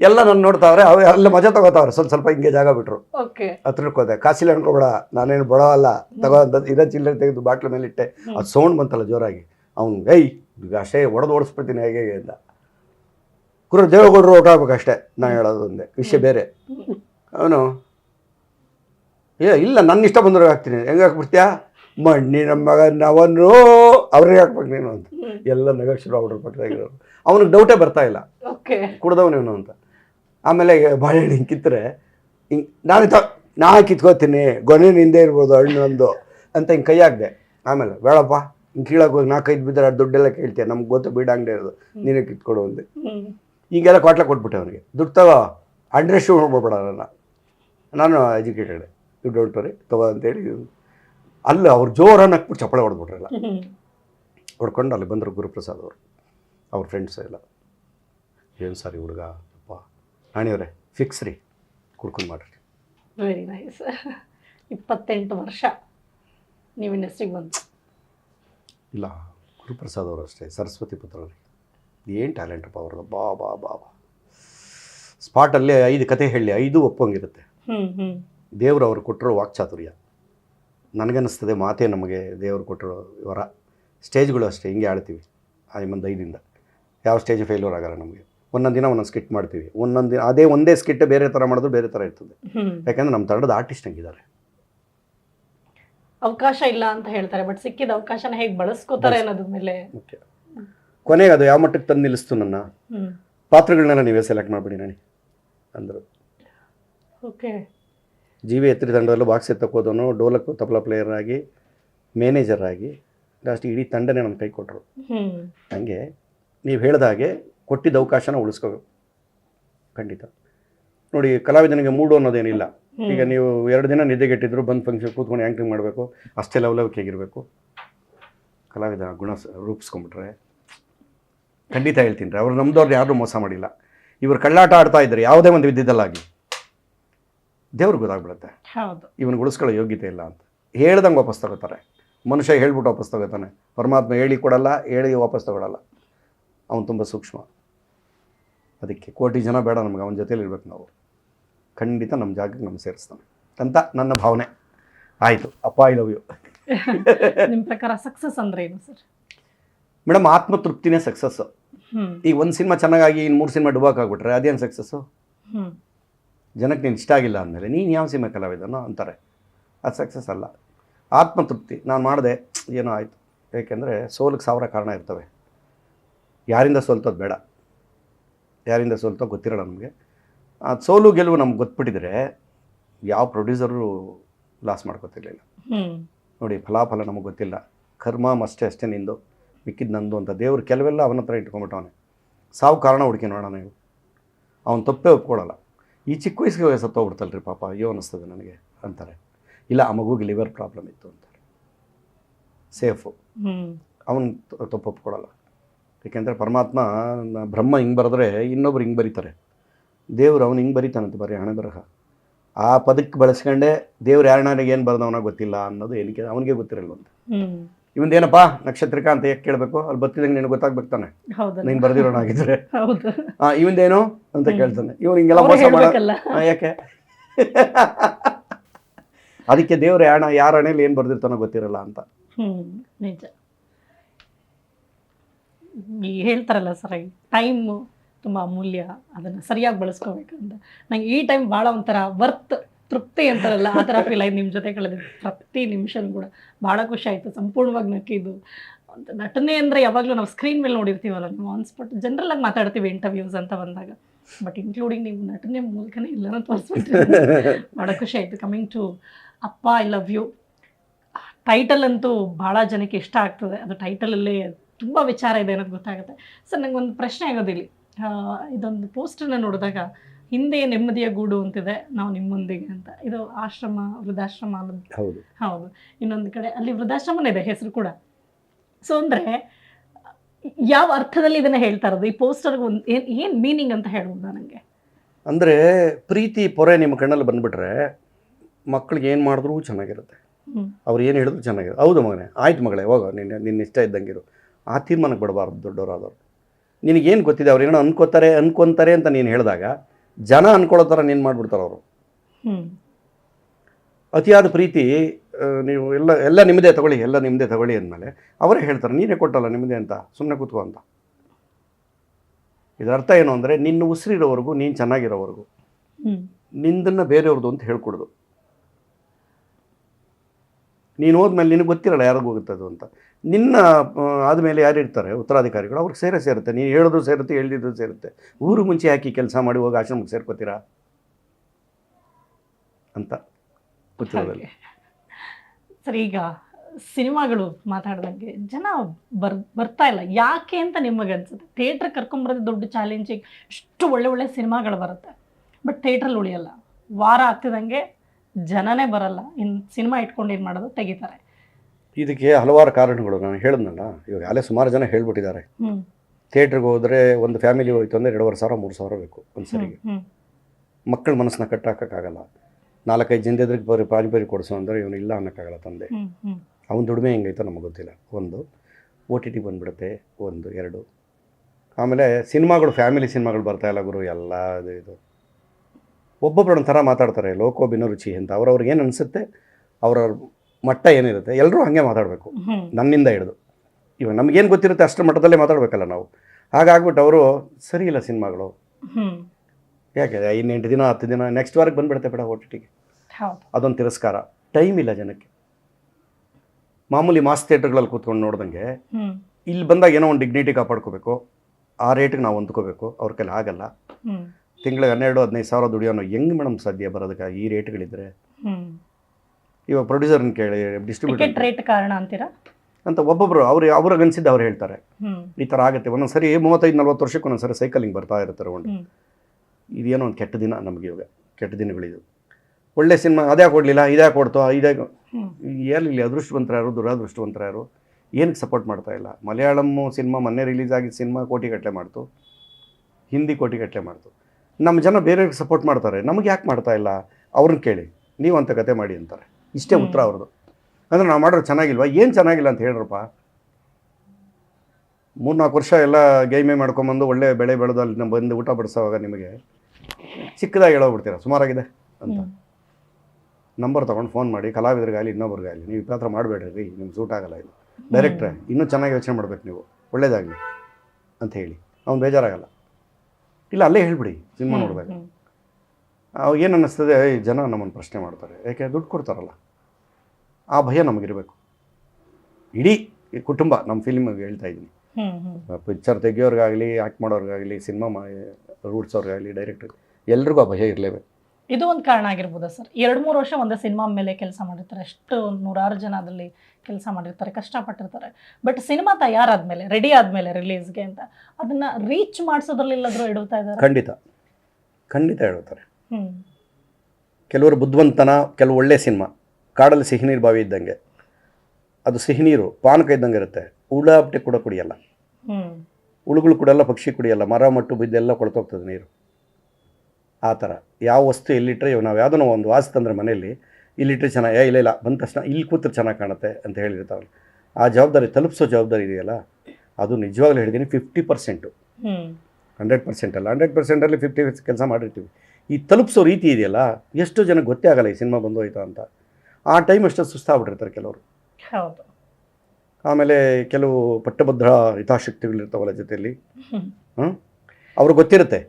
ಎಲ್ಲ ನನ್ನ ನೋಡ್ತಾವ್ರೆ ಅವ್ರು ಎಲ್ಲ ಮಜಾ ತಗೋತಾವ್ರೆ. ಸ್ವಲ್ಪ ಸ್ವಲ್ಪ ಹಿಂಗೆ ಜಾಗ ಬಿಟ್ರು. ಓಕೆ. ಹತ್ರಕ್ಕೆ ಹೋದೆ ಕಾಸಿಲ್ಲ ಅನ್ಕೋಬೇಡ ನಾನೇನು ಬಡವಲ್ಲ ತಗೋ ಅಂತ ಇರೋ ಚಿಲ್ಲರೆ ತೆಗೆದು ಬಾಟ್ಲ ಮೇಲೆ ಇಟ್ಟೆ ಅದು ಸೌಂಡ್ ಬಂತಲ್ಲ ಜೋರಾಗಿ. ಅವ್ನು ಏಯ್ ಅಷ್ಟೇ ಒಡೆದು ಓಡಿಸ್ಬಿಡ್ತೀನಿ ಹೇಗೆ ಹೇಗೆ ಅಂತ. ಕುರು ದೇವೇಗೌಡರು ಊಟ ಆಗ್ಬೇಕು ಅಷ್ಟೇ ನಾ ಹೇಳೋದು ಒಂದೇ ವಿಷಯ ಬೇರೆ. ಅವನು ಏ ಇಲ್ಲ ನನ್ನ ಇಷ್ಟ ಬಂದ್ರೆ ಹಾಕ್ತೀನಿ. ಹೆಂಗೆ ಹಾಕ್ಬಿಡ್ತೀಯಾ? ಮಣ್ಣಿನ ಮಗನವನು ಅವ್ರಿಗೆ ಹಾಕ್ಬೇಕು ನೀನು ಅಂತ. ಎಲ್ಲ ನಗಕ್ಕೆ ಶುರು ಆಗ್ಬಿಟ್ರು ಪಕ್ಕದಾಗಿರೋರು. ಅವನಿಗೆ ಡೌಟೇ ಬರ್ತಾ ಇಲ್ಲ. ಓಕೆ ಕುಡ್ದವನೇನು ಅಂತ. ಆಮೇಲೆ ಬಾಳೆಹಣ್ಣು ಹಿಂಗೆ ಕಿತ್ತರೆ ಹಿಂಗೆ ನಾನು ತ ನಾ ಕಿತ್ಕೋತೀನಿ ಗೊನೆ ನಿಂದೆ ಇರ್ಬೋದು ಹಣ್ಣು ಒಂದು ಅಂತ ಹಿಂಗೆ ಕೈ ಹಾಕಿದೆ. ಆಮೇಲೆ ಬೇಡಪ್ಪ ಕೀಳಕ್ಕೆ ಹೋಗಿ ನಾಲ್ಕೈದು ಬಿದ್ದರೆ ಅದು ದುಡ್ಡೆಲ್ಲ ಕೇಳ್ತೀಯ. ನಮ್ಗೆ ಗೊತ್ತು ಬೀಡ ಅಂಗಡಿ ಇರೋದು. ನೀನೇ ಕಿತ್ಕೊಡು ಅಂದೆ. ಹೀಗೆಲ್ಲ ಈಗೆಲ್ಲ ಕ್ವಾಟ್ಲ ಕೊಟ್ಬಿಟ್ಟೆ ಅವನಿಗೆ. ದುಡ್ಡು ತಗೋ. ಅಡ್ರೆಸ್ ಮಾಡ್ಬೇಡ ನನ್ನ. ನಾನು ಎಜುಕೇಟೆಡ್. ದುಡ್ಡು ಹೊಂಟೋರಿ ತಗೋ ಅಂತೇಳಿ. ಅಲ್ಲ ಅವ್ರು ಜೋರನ್ನು ಹಾಕ್ಬಿಟ್ಟು ಚಪ್ಪಳೆ ಹೊಡೆದ್ಬಿಟ್ರಲ್ಲ. ಹೊಡ್ಕೊಂಡು ಅಲ್ಲಿ ಬಂದರು ಗುರುಪ್ರಸಾದ್ ಅವರು. ಅವ್ರ ಫ್ರೆಂಡ್ಸ್ ಎಲ್ಲ. ಏನು ಸರಿ ಹುಡುಗ? ಅಪ್ಪ ನಾಣಿಯವರೇ ಫಿಕ್ಸ್ ರೀ. ಕುಡ್ಕೊಂಡು ಮಾಡಿರಿ. ವೆರಿ ನೈಸ್ ಇಪ್ಪತ್ತೆಂಟು ವರ್ಷ. ನೀವು ಇಂಡಸ್ಟ್ರಿಗೆ ಬಂದು ಇಲ್ಲ ಗುರುಪ್ರಸಾದ್ ಅವರು ಅಷ್ಟೇ ಸರಸ್ವತಿ ಪುತ್ರರು ಏನು ಟ್ಯಾಲೆಂಟ್ ಅವ್ರದ್ದು? ಬಾ ಬಾ ಬಾ ಬಾ. ಸ್ಪಾಟಲ್ಲೇ ಐದು ಕತೆ ಹೇಳಿ ಐದು ಒಪ್ಪಂಗಿರುತ್ತೆ. ದೇವರು ಅವರು ಕೊಟ್ಟರು ವಾಕ್ಚಾತುರ್ಯ. ನನಗನ್ನಿಸ್ತದೆ ಮಾತೇ ನಮಗೆ ದೇವರು ಕೊಟ್ಟಿರೋ ವರ. ಸ್ಟೇಜ್ಗಳು ಅಷ್ಟೇ ಹಿಂಗೆ ಆಡ್ತೀವಿ ಒಂದು ಐದಿಂದ ಯಾವ ಸ್ಟೇಜ್ ಫೇಲ್ಯೂರ್ ಆಗಲ್ಲ ನಮಗೆ. ಒಂದೊಂದು ದಿನ ಒಂದೊಂದು ಸ್ಕಿಟ್ ಮಾಡ್ತೀವಿ. ಒಂದೊಂದು ದಿನ ಅದೇ ಒಂದೇ ಸ್ಕಿಟ್ ಬೇರೆ ಥರ ಮಾಡಿದ್ರು ಬೇರೆ ಥರ ಇರ್ತದೆ. ಯಾಕಂದ್ರೆ ನಮ್ಮ ತಂಡದ ಆರ್ಟಿಸ್ಟ್ ಹಂಗಿದ್ದಾರೆ. ಅವಕಾಶ ಇಲ್ಲ ಅಂತ ಹೇಳ್ತಾರೆ ಬಟ್ ಸಿಕ್ಕಿದ ಅವಕಾಶನ ಹೇಗೆ ಬಳಸ್ಕೋತಾರೆ ಅನ್ನೋದ್ರ ಮೇಲೆ ಮುಖ್ಯ ಕೊನೆಗೆ ಅದು ಯಾವ ಮಟ್ಟಕ್ಕೆ ತಂದು ನಿಲ್ಲಿಸ್ತು ನನ್ನ? ಪಾತ್ರಗಳನ್ನ ಪಾತ್ರಗಳನ್ನೆಲ್ಲ ನೀವೇ ಸೆಲೆಕ್ಟ್ ಮಾಡಿಬಿಡಿ ನಾನು ಅಂದರು. ಓಕೆ. ಜಿ ವಿ ಎತ್ತಿರಿ ತಂಡದಲ್ಲೂ ಬಾಕ್ಸ್ ಎತ್ತಕ್ಕೋದನು ಡೋಲಕ್ ತಬಲ ಪ್ಲೇಯರ್ ಆಗಿ ಮ್ಯಾನೇಜರ್ ಆಗಿ ಲಾಸ್ಟ್ ಇಡೀ ತಂಡನೇ ನನ್ನ ಕೈ ಕೊಟ್ಟರು ಹಂಗೆ ನೀವು ಹೇಳಿದ ಹಾಗೆ ಕೊಟ್ಟಿದ್ದ ಅವಕಾಶನ ಉಳಿಸ್ಕೋಬೇಕು ಖಂಡಿತ. ನೋಡಿ ಕಲಾವಿದನಿಗೆ ಮೂಡು ಅನ್ನೋದೇನಿಲ್ಲ. ಈಗ ನೀವು ಎರಡು ದಿನ ನಿದ್ದೆಗೆಟ್ಟಿದ್ರು ಬಂದು ಫಂಕ್ಷನ್ ಕೂತ್ಕೊಂಡು ಆ್ಯಕ್ಟಿಂಗ್ ಮಾಡಬೇಕು ಅಷ್ಟೇ ಲವಲವಿಕೆಗಿರಬೇಕು ಕಲಾವಿದ ಗುಣ ರೂಪಿಸ್ಕೊಂಬಿಟ್ರೆ ರೂಪಿಸ್ಕೊಂಡ್ಬಿಟ್ರೆ ಖಂಡಿತ ಹೇಳ್ತೀನಿ ರೀ ಅವ್ರು ನಮ್ದವ್ರು ಯಾರೂ ಮೋಸ ಮಾಡಿಲ್ಲ. ಇವರು ಕಳ್ಳಾಟ ಆಡ್ತಾ ಇದ್ದಾರೆ ಯಾವುದೇ ಒಂದು ವಿದ್ಯದಲ್ಲಾಗಿ ದೇವ್ರಿಗೆ ಗೊತ್ತಾಗ್ಬಿಡುತ್ತೆ. ಇವನು ಉಳಿಸ್ಕೊಳ್ಳೋ ಯೋಗ್ಯತೆ ಇಲ್ಲ ಅಂತ. ಹೇಳ್ದಂಗೆ ವಾಪಸ್ ತಗೋತಾರೆ. ಮನುಷ್ಯ ಹೇಳ್ಬಿಟ್ಟು ವಾಪಸ್ ತಗೋತಾನೆ. ಪರಮಾತ್ಮ ಹೇಳಿ ಕೊಡಲ್ಲ ಹೇಳಿ ವಾಪಸ್ ತಗೊಳ್ಳಲ್ಲ ಅವನು ತುಂಬ ಸೂಕ್ಷ್ಮ. ಅದಕ್ಕೆ ಕೋಟಿ ಜನ ಬೇಡ ನಮಗೆ ಅವನ ಜೊತೆಲಿ ಇರ್ಬೇಕು ನಾವು. ಖಂಡಿತ ನಮ್ಮ ಜಾಗಕ್ಕೆ ನಮ್ಮ ಸೇರಿಸ್ತಾನೆ. ಅಂತ ನನ್ನ ಭಾವನೆ. ಆಯಿತು ಅಪ್ಪ ಐ ಲವ್ ಯು ನಿಮ್ಮ ಪ್ರಕಾರ ಸಕ್ಸಸ್ ಅಂದ್ರೆ ಏನು ಸರ್? ಮೇಡಮ್ ಆತ್ಮತೃಪ್ತಿನೇ ಸಕ್ಸಸ್ಸು ಈಗ ಒಂದು ಸಿನಿಮಾ ಚೆನ್ನಾಗಾಗಿ ಇನ್ನು ಮೂರು ಸಿನಿಮಾ ಡುಬಾಕಾಗ್ಬಿಟ್ರೆ ಅದೇನು ಸಕ್ಸಸ್ಸು ಜನಕ್ಕೆ ನೀನು ಇಷ್ಟ ಆಗಿಲ್ಲ ಅಂದಮೇಲೆ ನೀನು ಯಾವ ಸಿನಿಮಾ ಕಲಾವಿದನೋ ಅಂತಾರೆ. ಅದು ಸಕ್ಸಸ್ ಅಲ್ಲ. ಆತ್ಮತೃಪ್ತಿ ನಾನು ಮಾಡಿದೆ ಏನೋ ಆಯಿತು. ಏಕೆಂದರೆ ಸೋಲಕ್ಕೆ ಸಾವಿರ ಕಾರಣ ಇರ್ತವೆ. ಯಾರಿಂದ ಸೋಲ್ತೋದು ಬೇಡ. ಯಾರಿಂದ ಸೋಲ್ತೋ ಗೊತ್ತಿರೋಲ್ಲ ನಮಗೆ. ಸೋಲು ಗೆಲುವು ನಮ್ಗೆ ಗೊತ್ಬಿಟ್ಟಿದ್ರೆ ಯಾವ ಪ್ರೊಡ್ಯೂಸರು ಲಾಸ್ ಮಾಡ್ಕೊತಿರ್ಲಿಲ್ಲ. ನೋಡಿ ಫಲಾಫಲ ನಮಗೆ ಗೊತ್ತಿಲ್ಲ. ಕರ್ಮ ಅಷ್ಟೇ ಅಷ್ಟೇ ನಿಂದು. ಮಿಕ್ಕಿದ್ದು ನಂದು ಅಂತ ದೇವರು ಕೆಲವೆಲ್ಲ ಅವನ ಹತ್ರ ಇಟ್ಕೊಂಡ್ಬಿಟ್ಟವನೆ ಸಾವು ಕಾರಣ ಹುಡುಕಿ ನೋಡೋಣ ನೀವು. ಅವನು ತಪ್ಪೇ ಒಪ್ಕೊಳ್ಳಲ್ಲ ಈ ಚಿಕ್ಕ ವಯಸ್ಸಿಗೆ ಸತ್ತೋಗ್ಬಿಡ್ತಲ್ರಿ ಪಾಪ. ಅಯ್ಯೋ ಅನ್ನಿಸ್ತದೆ ನನಗೆ ಅಂತಾರೆ. ಇಲ್ಲ ಆ ಮಗುಗೆ ಲಿವರ್ ಪ್ರಾಬ್ಲಮ್ ಇತ್ತು ಅಂತಾರೆ. ಸೇಫು. ಅವನು ತಪ್ಪು ಒಪ್ಕೊಳ್ಳಲ್ಲ ಏಕೆಂದರೆ ಪರಮಾತ್ಮ ಬ್ರಹ್ಮ ಹಿಂಗೆ ಬರೆದ್ರೆ ಇನ್ನೊಬ್ರು ಹಿಂಗೆ ಬರೀತಾರೆ. ದೇವ್ರು ಅವನು ಹಿಂಗೆ ಬರೀತಾನಂತೆ ಬರೀ ಹಣ ಬರಹ. ಆ ಪದಕ್ಕೆ ಬಳಸ್ಕೊಂಡೆ ದೇವ್ರು ಯಾರನಾರಿಗೆ ಏನು ಬರೆದವನ ಗೊತ್ತಿಲ್ಲ ಅನ್ನೋದು ಏನಕ್ಕೆ ಅವನಿಗೆ ಗೊತ್ತಿರಲ್ಲ ಅಂತ ಇವಂದೇನಪ್ಪಾ ನಕ್ಷತ್ರಕ ಅಂತ ಯಾಕೆ ಕೇಳಬೇಕು? ಅಲ್ಲಿ ಬತ್ತಿದಂಗೆ ನಿನಗೆ ಗೊತ್ತಾಗ್ಬೇಕು ತಾನೆ ನೀನು ಬರೆದಿರೋನಾಗಿದ್ರೆ ಆಗಿದ್ರೆ ಆ ಇವಂದೇನು ಅಂತ. ಕೇಳ್ತಾನೆ. ಇವನು ಹಿಂಗೆಲ್ಲ ಮೋಸ ಮಾಡ ಯಾಕೆ? ಅದಕ್ಕೆ ದೇವ್ರ ಹಣ ಯಾರ ಹಣೆಯಲ್ಲಿ ಏನು ಬರ್ದಿರ್ತಾನೋ ಗೊತ್ತಿರಲ್ಲ ಅಂತ. ನಿಜ. ಹೇಳ್ತಾರಲ್ಲ ಸರ್ ಟೈಮ್ ತುಂಬ ಅಮೂಲ್ಯ ಅದನ್ನ ಸರಿಯಾಗಿ ಬಳಸ್ಕೋಬೇಕಂತ ನಂಗೆ ಈ ಟೈಮ್ ಭಾಳ ಒಂಥರ ವರ್ತ್ ತೃಪ್ತಿ ಅಂತಾರಲ್ಲ, ಆ ಥರ ಫೀಲ್ ಆಯ್ತು ನಿಮ್ಮ ಜೊತೆ ಕಳೆದ. ಪ್ರತಿ ನಿಮಿಷನೂ ಕೂಡ ಭಾಳ ಖುಷಿ ಆಯಿತು, ಸಂಪೂರ್ಣವಾಗಿ ನಕ್ಕಿದ್ದು. ಅಂತ ನಟನೆ ಅಂದರೆ ಯಾವಾಗಲೂ ನಾವು ಸ್ಕ್ರೀನ್ ಮೇಲೆ ನೋಡಿರ್ತೀವಲ್ಲ, ನಾವು ಆನ್ ಸ್ಪಾಟ್ ಜನರಲ್ ಆಗಿ ಮಾತಾಡ್ತೀವಿ ಇಂಟರ್ವ್ಯೂಸ್ ಅಂತ ಬಂದಾಗ. ಬಟ್ ಇನ್ಕ್ಲೂಡಿಂಗ್ ನೀವು ನಟನೆ ಮೂಲಕನೇ ಎಲ್ಲರೂ ತೋರಿಸ್ಬಿಟ್ರಿ. ಭಾಳ ಖುಷಿ ಆಯಿತು. Coming to Appa I love you title ಅಂತೂ ಭಾಳ ಜನಕ್ಕೆ ಇಷ್ಟ ಆಗ್ತದೆ. ಅದು ಟೈಟಲಲ್ಲೇ ತುಂಬ ವಿಚಾರ ಇದೆ ಅನ್ನೋದು ಗೊತ್ತಾಗುತ್ತೆ. ಸರ್ ನಂಗೆ ಒಂದು ಪ್ರಶ್ನೆ ಆಗೋದಿಲ್ಲ. ಇದೊಂದು ಪೋಸ್ಟನ್ನು ನೋಡಿದಾಗ ಹಿಂದೆ ನೆಮ್ಮದಿಯ ಗೂಡು ಅಂತಿದೆ ನಾವು ನಿಮ್ಮೊಂದಿಗೆ ಅಂತ. ಇದು ಆಶ್ರಮ ವೃದ್ಧಾಶ್ರಮ ಅನ್ನೋದು ಹೌದು. ಹೌದು. ಇನ್ನೊಂದು ಕಡೆ ಅಲ್ಲಿ ವೃದ್ಧಾಶ್ರಮನೇ ಇದೆ ಹೆಸರು ಕೂಡ. ಸೊ ಅಂದರೆ ಯಾವ ಅರ್ಥದಲ್ಲಿ ಇದನ್ನು ಹೇಳ್ತಾ ಇರೋದು? ಈ ಪೋಸ್ಟರ್ಗೆ ಒಂದು ಏನು ಏನು ಮೀನಿಂಗ್ ಅಂತ ಹೇಳ್ಬೋದಾ ನನಗೆ ಅಂದರೆ ಪ್ರೀತಿ ಪೊರೆ ನಿಮ್ಮ ಕಣ್ಣಲ್ಲಿ ಬಂದುಬಿಟ್ರೆ ಮಕ್ಕಳಿಗೆ ಏನು ಮಾಡಿದ್ರೂ ಚೆನ್ನಾಗಿರುತ್ತೆ. ಅವ್ರು ಏನು ಹೇಳಿದ್ರು ಚೆನ್ನಾಗಿರುತ್ತೆ. ಹೌದು ಮಗನೇ ಆಯ್ತು ಮಗಳೇ ಹೋಗೋ ನಿನ್ನ ನಿನ್ನ ಇಷ್ಟ ಇದ್ದಂಗಿರು. ಆ ತೀರ್ಮಾನಕ್ಕೆ ಬಿಡಬಾರ್ದು ದೊಡ್ಡವರಾದವ್ರು. ನಿನಗೇನು ಗೊತ್ತಿದೆ ಅವ್ರು ಏನೋ ಅನ್ಕೋತಾರೆ ಅನ್ಕೊಂತಾರೆ ಅಂತ ನೀನು ಹೇಳಿದಾಗ ಜನ ಅನ್ಕೊಳ್ಳೋ ಥರ ನೀನು ಮಾಡಿಬಿಡ್ತಾರೆ ಅವರು. ಅತಿಯಾದ ಪ್ರೀತಿ ನೀವು ಎಲ್ಲ ಎಲ್ಲ ನಿಮ್ಮದೇ ತಗೊಳ್ಳಿ ಎಲ್ಲ ನಿಮ್ಮದೇ ತಗೊಳ್ಳಿ ಅಂದಮೇಲೆ ಅವರೇ ಹೇಳ್ತಾರೆ ನೀನೇ ಕೊಟ್ಟಲ್ಲ ನಿಮ್ಮದೇ ಅಂತ ಸುಮ್ಮನೆ ಕೂತ್ಕೋ ಅಂತ. ಇದರ ಅರ್ಥ ಏನು ಅಂದರೆ ನಿನ್ನ ಉಸಿರಿರೋವರೆಗೂ ನೀನು ಚೆನ್ನಾಗಿರೋವರೆಗೂ ನಿಂದನ್ನು ಬೇರೆಯವ್ರದ್ದು ಅಂತ ಹೇಳ್ಕೊಡೋದು. ನೀನು ಹೋದ್ಮೇಲೆ ನಿನಗೆ ಗೊತ್ತಿರಲ್ಲ ಯಾರಿಗೂ ಹೋಗುತ್ತೆ ಅದು ಅಂತ. ನಿನ್ನ ಆದಮೇಲೆ ಯಾರು ಇರ್ತಾರೆ? ಉತ್ತರಾಧಿಕಾರಿಗಳು. ಅವ್ರಿಗೆ ಸೇರೇ ಸೇರುತ್ತೆ. ನೀನು ಹೇಳೋದು ಸೇರುತ್ತೆ, ಹೇಳಿದ್ದು ಸೇರುತ್ತೆ. ಊರು ಮುಂಚೆ ಹಾಕಿ ಕೆಲಸ ಮಾಡಿ ಹೋಗಿ ಆಶ್ರಮಕ್ಕೆ ಸೇರ್ಕೋತೀರಾ? ಅಂತ ಉತ್ತರದಲ್ಲಿ. ಸರ್, ಈಗ ಸಿನಿಮಾಗಳು ಮಾತಾಡ್ದಂಗೆ ಜನ ಬರ್, ಬರ್ತಾ ಇಲ್ಲ. ಯಾಕೆ ಅಂತ ನಿಮಗೆ ಅನ್ಸುತ್ತೆ? ಥಿಯೇಟ್ರ್ ಕರ್ಕೊಂಬರೋದು ದೊಡ್ಡ ಚಾಲೆಂಜಿಂಗ್ ಇಷ್ಟು ಒಳ್ಳೆ ಒಳ್ಳೆ ಸಿನಿಮಾಗಳು ಬರುತ್ತೆ. ಬಟ್ ಥಿಯೇಟ್ರಲ್ಲಿ ಉಳಿಯಲ್ಲ. ವಾರ ಆಗ್ತಿದಂಗೆ ಜನನೇ ಬರಲ್ಲ. ಇನ್ನು ಸಿನಿಮಾ ಇಟ್ಕೊಂಡು ಏನು ಮಾಡೋದು? ತೆಗಿತಾರೆ. ಇದಕ್ಕೆ ಹಲವಾರು ಕಾರಣಗಳು. ನಾನು ಹೇಳಿದ್ನಲ್ಲ ಇವಾಗ ಅಲ್ಲೇ ಸುಮಾರು ಜನ ಹೇಳ್ಬಿಟ್ಟಿದ್ದಾರೆ. ಥಿಯೇಟ್ರಿಗೆ ಹೋದರೆ ಒಂದು ಫ್ಯಾಮಿಲಿ ಹೋಯ್ತು ಅಂದರೆ ಎರಡುವರೆ ಸಾವಿರ ಮೂರು ಸಾವಿರ ಬೇಕು ಒಂದು ಸರಿಗೆ. ಮಕ್ಕಳ ಮನಸ್ಸನ್ನ ಕಟ್ಟಾಕೋಕ್ಕಾಗಲ್ಲ. ನಾಲ್ಕೈದು ಜನದೆದ್ರಿಗೆ ಬರೀ ಬರಿ ಕೊಡಿಸು ಅಂದರೆ ಇವನು ಇಲ್ಲ ಅನ್ನೋಕ್ಕಾಗಲ್ಲ ತಂದೆ. ಅವನ ದುಡಿಮೆ ಹೆಂಗೈತೋ ನಮಗೆ ಗೊತ್ತಿಲ್ಲ. ಒಂದು ಓ ಟಿ ಟಿ ಬಂದ್ಬಿಡುತ್ತೆ. ಒಂದು ಎರಡು. ಆಮೇಲೆ ಸಿನಿಮಾಗಳು ಫ್ಯಾಮಿಲಿ ಸಿನಿಮಾಗಳು ಬರ್ತಾ ಇಲ್ಲ ಗುರು ಎಲ್ಲ ಇದು ಇದು. ಒಬ್ಬೊಬ್ಬರು ಒಂಥರ ಮಾತಾಡ್ತಾರೆ ಲೋಕೋ ಭಿನ್ನರುಚಿ ಅಂತ. ಅವ್ರವ್ರಿಗೆ ಏನು ಅನಿಸುತ್ತೆ? ಅವ್ರವ್ರ ಮಟ್ಟ ಏನಿರುತ್ತೆ ಎಲ್ಲರೂ ಹಾಗೆ ಮಾತಾಡಬೇಕು. ನನ್ನಿಂದ ಹಿಡಿದು. ಇವಾಗ ನಮಗೇನು ಗೊತ್ತಿರುತ್ತೆ ಅಷ್ಟರ ಮಟ್ಟದಲ್ಲೇ ಮಾತಾಡಬೇಕಲ್ಲ ನಾವು. ಹಾಗಾಗ್ಬಿಟ್ಟು ಅವರು ಸರಿ ಇಲ್ಲ ಸಿನಿಮಾಗಳು. ಯಾಕೆ ಇನ್ನೆಂಟು ದಿನ ಹತ್ತು ದಿನ ನೆಕ್ಸ್ಟ್ ವಾರಕ್ಕೆ ಬಂದುಬಿಡುತ್ತೆ ಬೇಡ ಓ ಟಿ ಟಿಗೆ ಅದೊಂದು ತಿರಸ್ಕಾರ. ಟೈಮ್ ಇಲ್ಲ ಜನಕ್ಕೆ. ಮಾಮೂಲಿ ಮಾಸ್ ಥಿಯೇಟರ್ಗಳಲ್ಲಿ ಕೂತ್ಕೊಂಡು ನೋಡ್ದಂಗೆ ಇಲ್ಲಿ ಬಂದಾಗ ಏನೋ ಒಂದು ಡಿಗ್ನಿಟಿ ಕಾಪಾಡ್ಕೋಬೇಕು. ಆ ರೇಟಿಗೆ ನಾವು ಹೊಂದ್ಕೋಬೇಕು. ಅವ್ರ ಕೈಲಿ ಆಗಲ್ಲ. ತಿಂಗಳಿಗೆ ಹನ್ನೆರಡು ಹದಿನೈದು ಸಾವಿರ ದುಡಿಯೋನು ಹೆಂಗೆ ಮೇಡಮ್ ಸಾಧ್ಯ ಬರೋದಕ್ಕೆ ಈ ರೇಟ್ಗಳಿದ್ರೆ ಇವಾಗ ಪ್ರೊಡ್ಯೂಸರ್ನ ಕೇಳಿ ಟಿಕೆಟ್ ಡಿಸ್ಟ್ರಿಬ್ಯೂಟರ್ ರೇಟ್ ಕಾರಣ ಅಂತೀರಾ? ಅಂತ ಒಬ್ಬೊಬ್ಬರು ಅವ್ರು ಅವ್ರಿಗೆ ಅನಿಸಿದ್ದು ಅವ್ರು ಹೇಳ್ತಾರೆ. ಈ ಥರ ಆಗುತ್ತೆ. ಒಂದೊಂದು ಸರಿ ಮೂವತ್ತೈದು ನಲ್ವತ್ತು ವರ್ಷಕ್ಕೆ ಒಂದೊಂದು ಸರಿ ಸೈಕಲಿಂಗ್ ಬರ್ತಾ ಇರ್ತಾರೆ ಒಂದು. ಇದೇನೋ ಒಂದು ಕೆಟ್ಟ ದಿನ ನಮಗೆ ಇವಾಗ ಕೆಟ್ಟ ದಿನಗಳಿದು. ಒಳ್ಳೆ ಸಿನಿಮಾ ಅದೇ ಕೊಡಲಿಲ್ಲ ಇದೇ ಕೊಡ್ತು ಇದೇ ಹ್ಞೂ ಎಲ್ಲಿ ಅದೃಷ್ಟವಂತರ ಯಾರು ದುರಾದೃಷ್ಟವಂತರ ಯಾರು ಏನಕ್ಕೆ ಸಪೋರ್ಟ್ ಮಾಡ್ತಾ ಇಲ್ಲ? ಮಲಯಾಳಂ ಸಿನಿಮಾ ಮೊನ್ನೆ ರಿಲೀಸ್ ಆಗಿದ್ದ ಸಿನಿಮಾ ಕೋಟಿಗಟ್ಟಲೆ ಮಾಡ್ತು. ಹಿಂದಿ ಕೋಟಿಗಟ್ಟಲೆ ಮಾಡ್ತು. ನಮ್ಮ ಜನ ಬೇರೆಯವ್ರಿಗೆ ಸಪೋರ್ಟ್ ಮಾಡ್ತಾರೆ. ನಮಗೆ ಯಾಕೆ ಮಾಡ್ತಾ ಇಲ್ಲ? ಅವ್ರನ್ನ ಕೇಳಿ. ನೀವು ಅಂತ ಕತೆ ಮಾಡಿ ಅಂತಾರೆ. ಇಷ್ಟೇ ಉತ್ತರ ಅವ್ರದ್ದು. ಅಂದರೆ ನಾವು ಮಾಡೋರು ಚೆನ್ನಾಗಿಲ್ವಾ? ಏನು ಚೆನ್ನಾಗಿಲ್ಲ ಅಂತ ಹೇಳ್ರಪ್ಪ. ಮೂರ್ನಾಲ್ಕು ವರ್ಷ ಎಲ್ಲ ಗೇಮೇ ಮಾಡ್ಕೊಂಬಂದು ಒಳ್ಳೆ ಬೆಳೆ ಬೆಳೆದು ಅಲ್ಲಿ ನಮ್ಮ ಬಂದು ಊಟ ಬಡಿಸೋವಾಗ ನಿಮಗೆ ಚಿಕ್ಕದಾಗಿ ಹೇಳೋಗ್ಬಿಡ್ತೀರ? ಸುಮಾರಾಗಿದೆ ಅಂತ. ನಂಬರ್ ತೊಗೊಂಡು ಫೋನ್ ಮಾಡಿ ಕಲಾವಿದರಿಗಾಗಲಿ ಇನ್ನೊಬ್ರಿಗಾಗಲಿ ನೀವು ಈ ಪಾತ್ರ ಮಾಡಬೇಡ್ರಿ ರೀ ನಿಮ್ಗೆ ಸೂಟ್ ಆಗಲ್ಲ ಇದು. ಡೈರೆಕ್ಟ್ರೆ ಇನ್ನೂ ಚೆನ್ನಾಗಿ ಯೋಚನೆ ಮಾಡ್ಬೇಕು ನೀವು. ಒಳ್ಳೇದಾಗಲಿ ಅಂತ ಹೇಳಿ. ಅವ್ನು ಬೇಜಾರಾಗಲ್ಲ. ಇಲ್ಲ ಅಲ್ಲೇ ಹೇಳ್ಬಿಡಿ ಸಿನಿಮಾ ನೋಡ್ಬೇಕು. ಅವಾಗ ಏನು ಅನ್ನಿಸ್ತದೆ ಜನ ನಮ್ಮನ್ನು ಪ್ರಶ್ನೆ ಮಾಡ್ತಾರೆ. ಯಾಕೆ? ದುಡ್ಡು ಕೊಡ್ತಾರಲ್ಲ. ಆ ಭಯ ನಮಗಿರಬೇಕು. ಇಡೀ ಈ ಕುಟುಂಬ ನಮ್ಮ ಫಿಲ್ಮಿಗೆ ಹೇಳ್ತಾ ಇದ್ದೀನಿ. ಪಿಕ್ಚರ್ ತೆಗಿಯೋರ್ಗಾಗಲಿ ಆ್ಯಕ್ಟ್ ಮಾಡೋರ್ಗಾಗಲಿ ಸಿನಿಮಾ ರೂಟ್ಸ್ ಅವ್ರಿಗಾಗಲಿ ಡೈರೆಕ್ಟರ್ ಎಲ್ರಿಗೂ ಆ ಭಯ ಇರಲೇಬೇಕು. ಇದು ಒಂದು ಕಾರಣ ಆಗಿರ್ಬೋದಾ ಸರ್? ಎರಡು ಮೂರು ವರ್ಷ ಒಂದೇ ಸಿನಿಮಾ ಮೇಲೆ ಕೆಲಸ ಮಾಡಿರ್ತಾರೆ. ಎಷ್ಟು ನೂರಾರು ಜನ ಅದರಲ್ಲಿ ಕೆಲಸ ಮಾಡಿರ್ತಾರೆ ಕಷ್ಟಪಟ್ಟಿರ್ತಾರೆ. ಬಟ್ ಸಿನಿಮಾ ತಯಾರಾದ್ಮೇಲೆ ರೆಡಿ ಆದಮೇಲೆ ರಿಲೀಸ್ಗೆ ಅಂತ ಅದನ್ನು ರೀಚ್ ಮಾಡಿಸೋದ್ರಲ್ಲಿ ಎಲ್ಲಾದರೂ ಇಡುತ್ತಾ ಇದ್ದಾರೆ ಖಂಡಿತ. ಖಂಡಿತ ಹೇಳ್ತಾರೆ ಹ್ಞೂ ಕೆಲವರು ಬುದ್ಧಿವಂತನ ಕೆಲವು ಒಳ್ಳೆ ಸಿನಿಮಾ. ಕಾಡಲ್ಲಿ ಸಿಹಿನೀರು ಬಾವಿ ಇದ್ದಂಗೆ. ಅದು ಸಿಹಿನೀರು ಪಾನಕ ಇದ್ದಂಗೆ ಇರುತ್ತೆ. ಉಳಾಪಟ್ಟೆ ಕೂಡ ಕುಡಿಯಲ್ಲ. ಉಳುಗಳು ಕುಡಿಯಲ್ಲ ಪಕ್ಷಿ ಕುಡಿಯಲ್ಲ. ಮರ ಮಟ್ಟು ಬಿದ್ದೆಲ್ಲ ಕೊಳ್ತೋಗ್ತದೆ ನೀರು. ಆ ಥರ. ಯಾವ ವಸ್ತು ಎಲ್ಲಿಟ್ಟರೆ ಇವಾಗ ನಾವು ಯಾವುದೋ ಒಂದು ವಾಸ ತಂದ್ರೆ ಮನೆಯಲ್ಲಿ ಇಲ್ಲಿಟ್ಟರೆ ಚೆನ್ನಾಗಿ ಏ ಇಲ್ಲ ಇಲ್ಲ ಬಂದ ತಕ್ಷಣ ಇಲ್ಲಿ ಕೂತ್ರೆ ಚೆನ್ನಾಗಿ ಕಾಣುತ್ತೆ ಅಂತ ಹೇಳಿರ್ತಾರಲ್ಲ. ಆ ಜವಾಬ್ದಾರಿ ತಲುಪಿಸೋ ಜವಾಬ್ದಾರಿ ಇದೆಯಲ್ಲ? ಅದು ನಿಜವಾಗ್ಲೂ ಹೇಳಿದ್ದೀನಿ ಫಿಫ್ಟಿ ಪರ್ಸೆಂಟು ಹಂಡ್ರೆಡ್ ಪರ್ಸೆಂಟ್ ಅಲ್ಲ. ಹಂಡ್ರೆಡ್ ಪರ್ಸೆಂಟಲ್ಲಿ ಫಿಫ್ಟಿ ಕೆಲಸ ಮಾಡಿರ್ತೀವಿ. ಈ ತಲುಪಿಸೋ ರೀತಿ ಇದೆಯಲ್ಲ ಎಷ್ಟು ಜನಕ್ಕೆ ಗೊತ್ತೇ ಆಗಲ್ಲ ಈ ಸಿನಿಮಾ ಬಂದು ಹೋಯ್ತಾ ಅಂತ. ಆ ಟೈಮ್ ಅಷ್ಟೇ ಸುಸ್ತಾಗ್ಬಿಟ್ಟಿರ್ತಾರೆ ಕೆಲವರು. ಹೌದು. ಆಮೇಲೆ ಕೆಲವು ಪಟ್ಟಭದ್ರ ಹಿತಾಸಕ್ತಿಗಳಿರ್ತಾವಲ್ಲ ಜೊತೆಯಲ್ಲಿ. ಹ್ಞೂ ಅವ್ರಿಗೆ ಗೊತ್ತಿರುತ್ತೆ.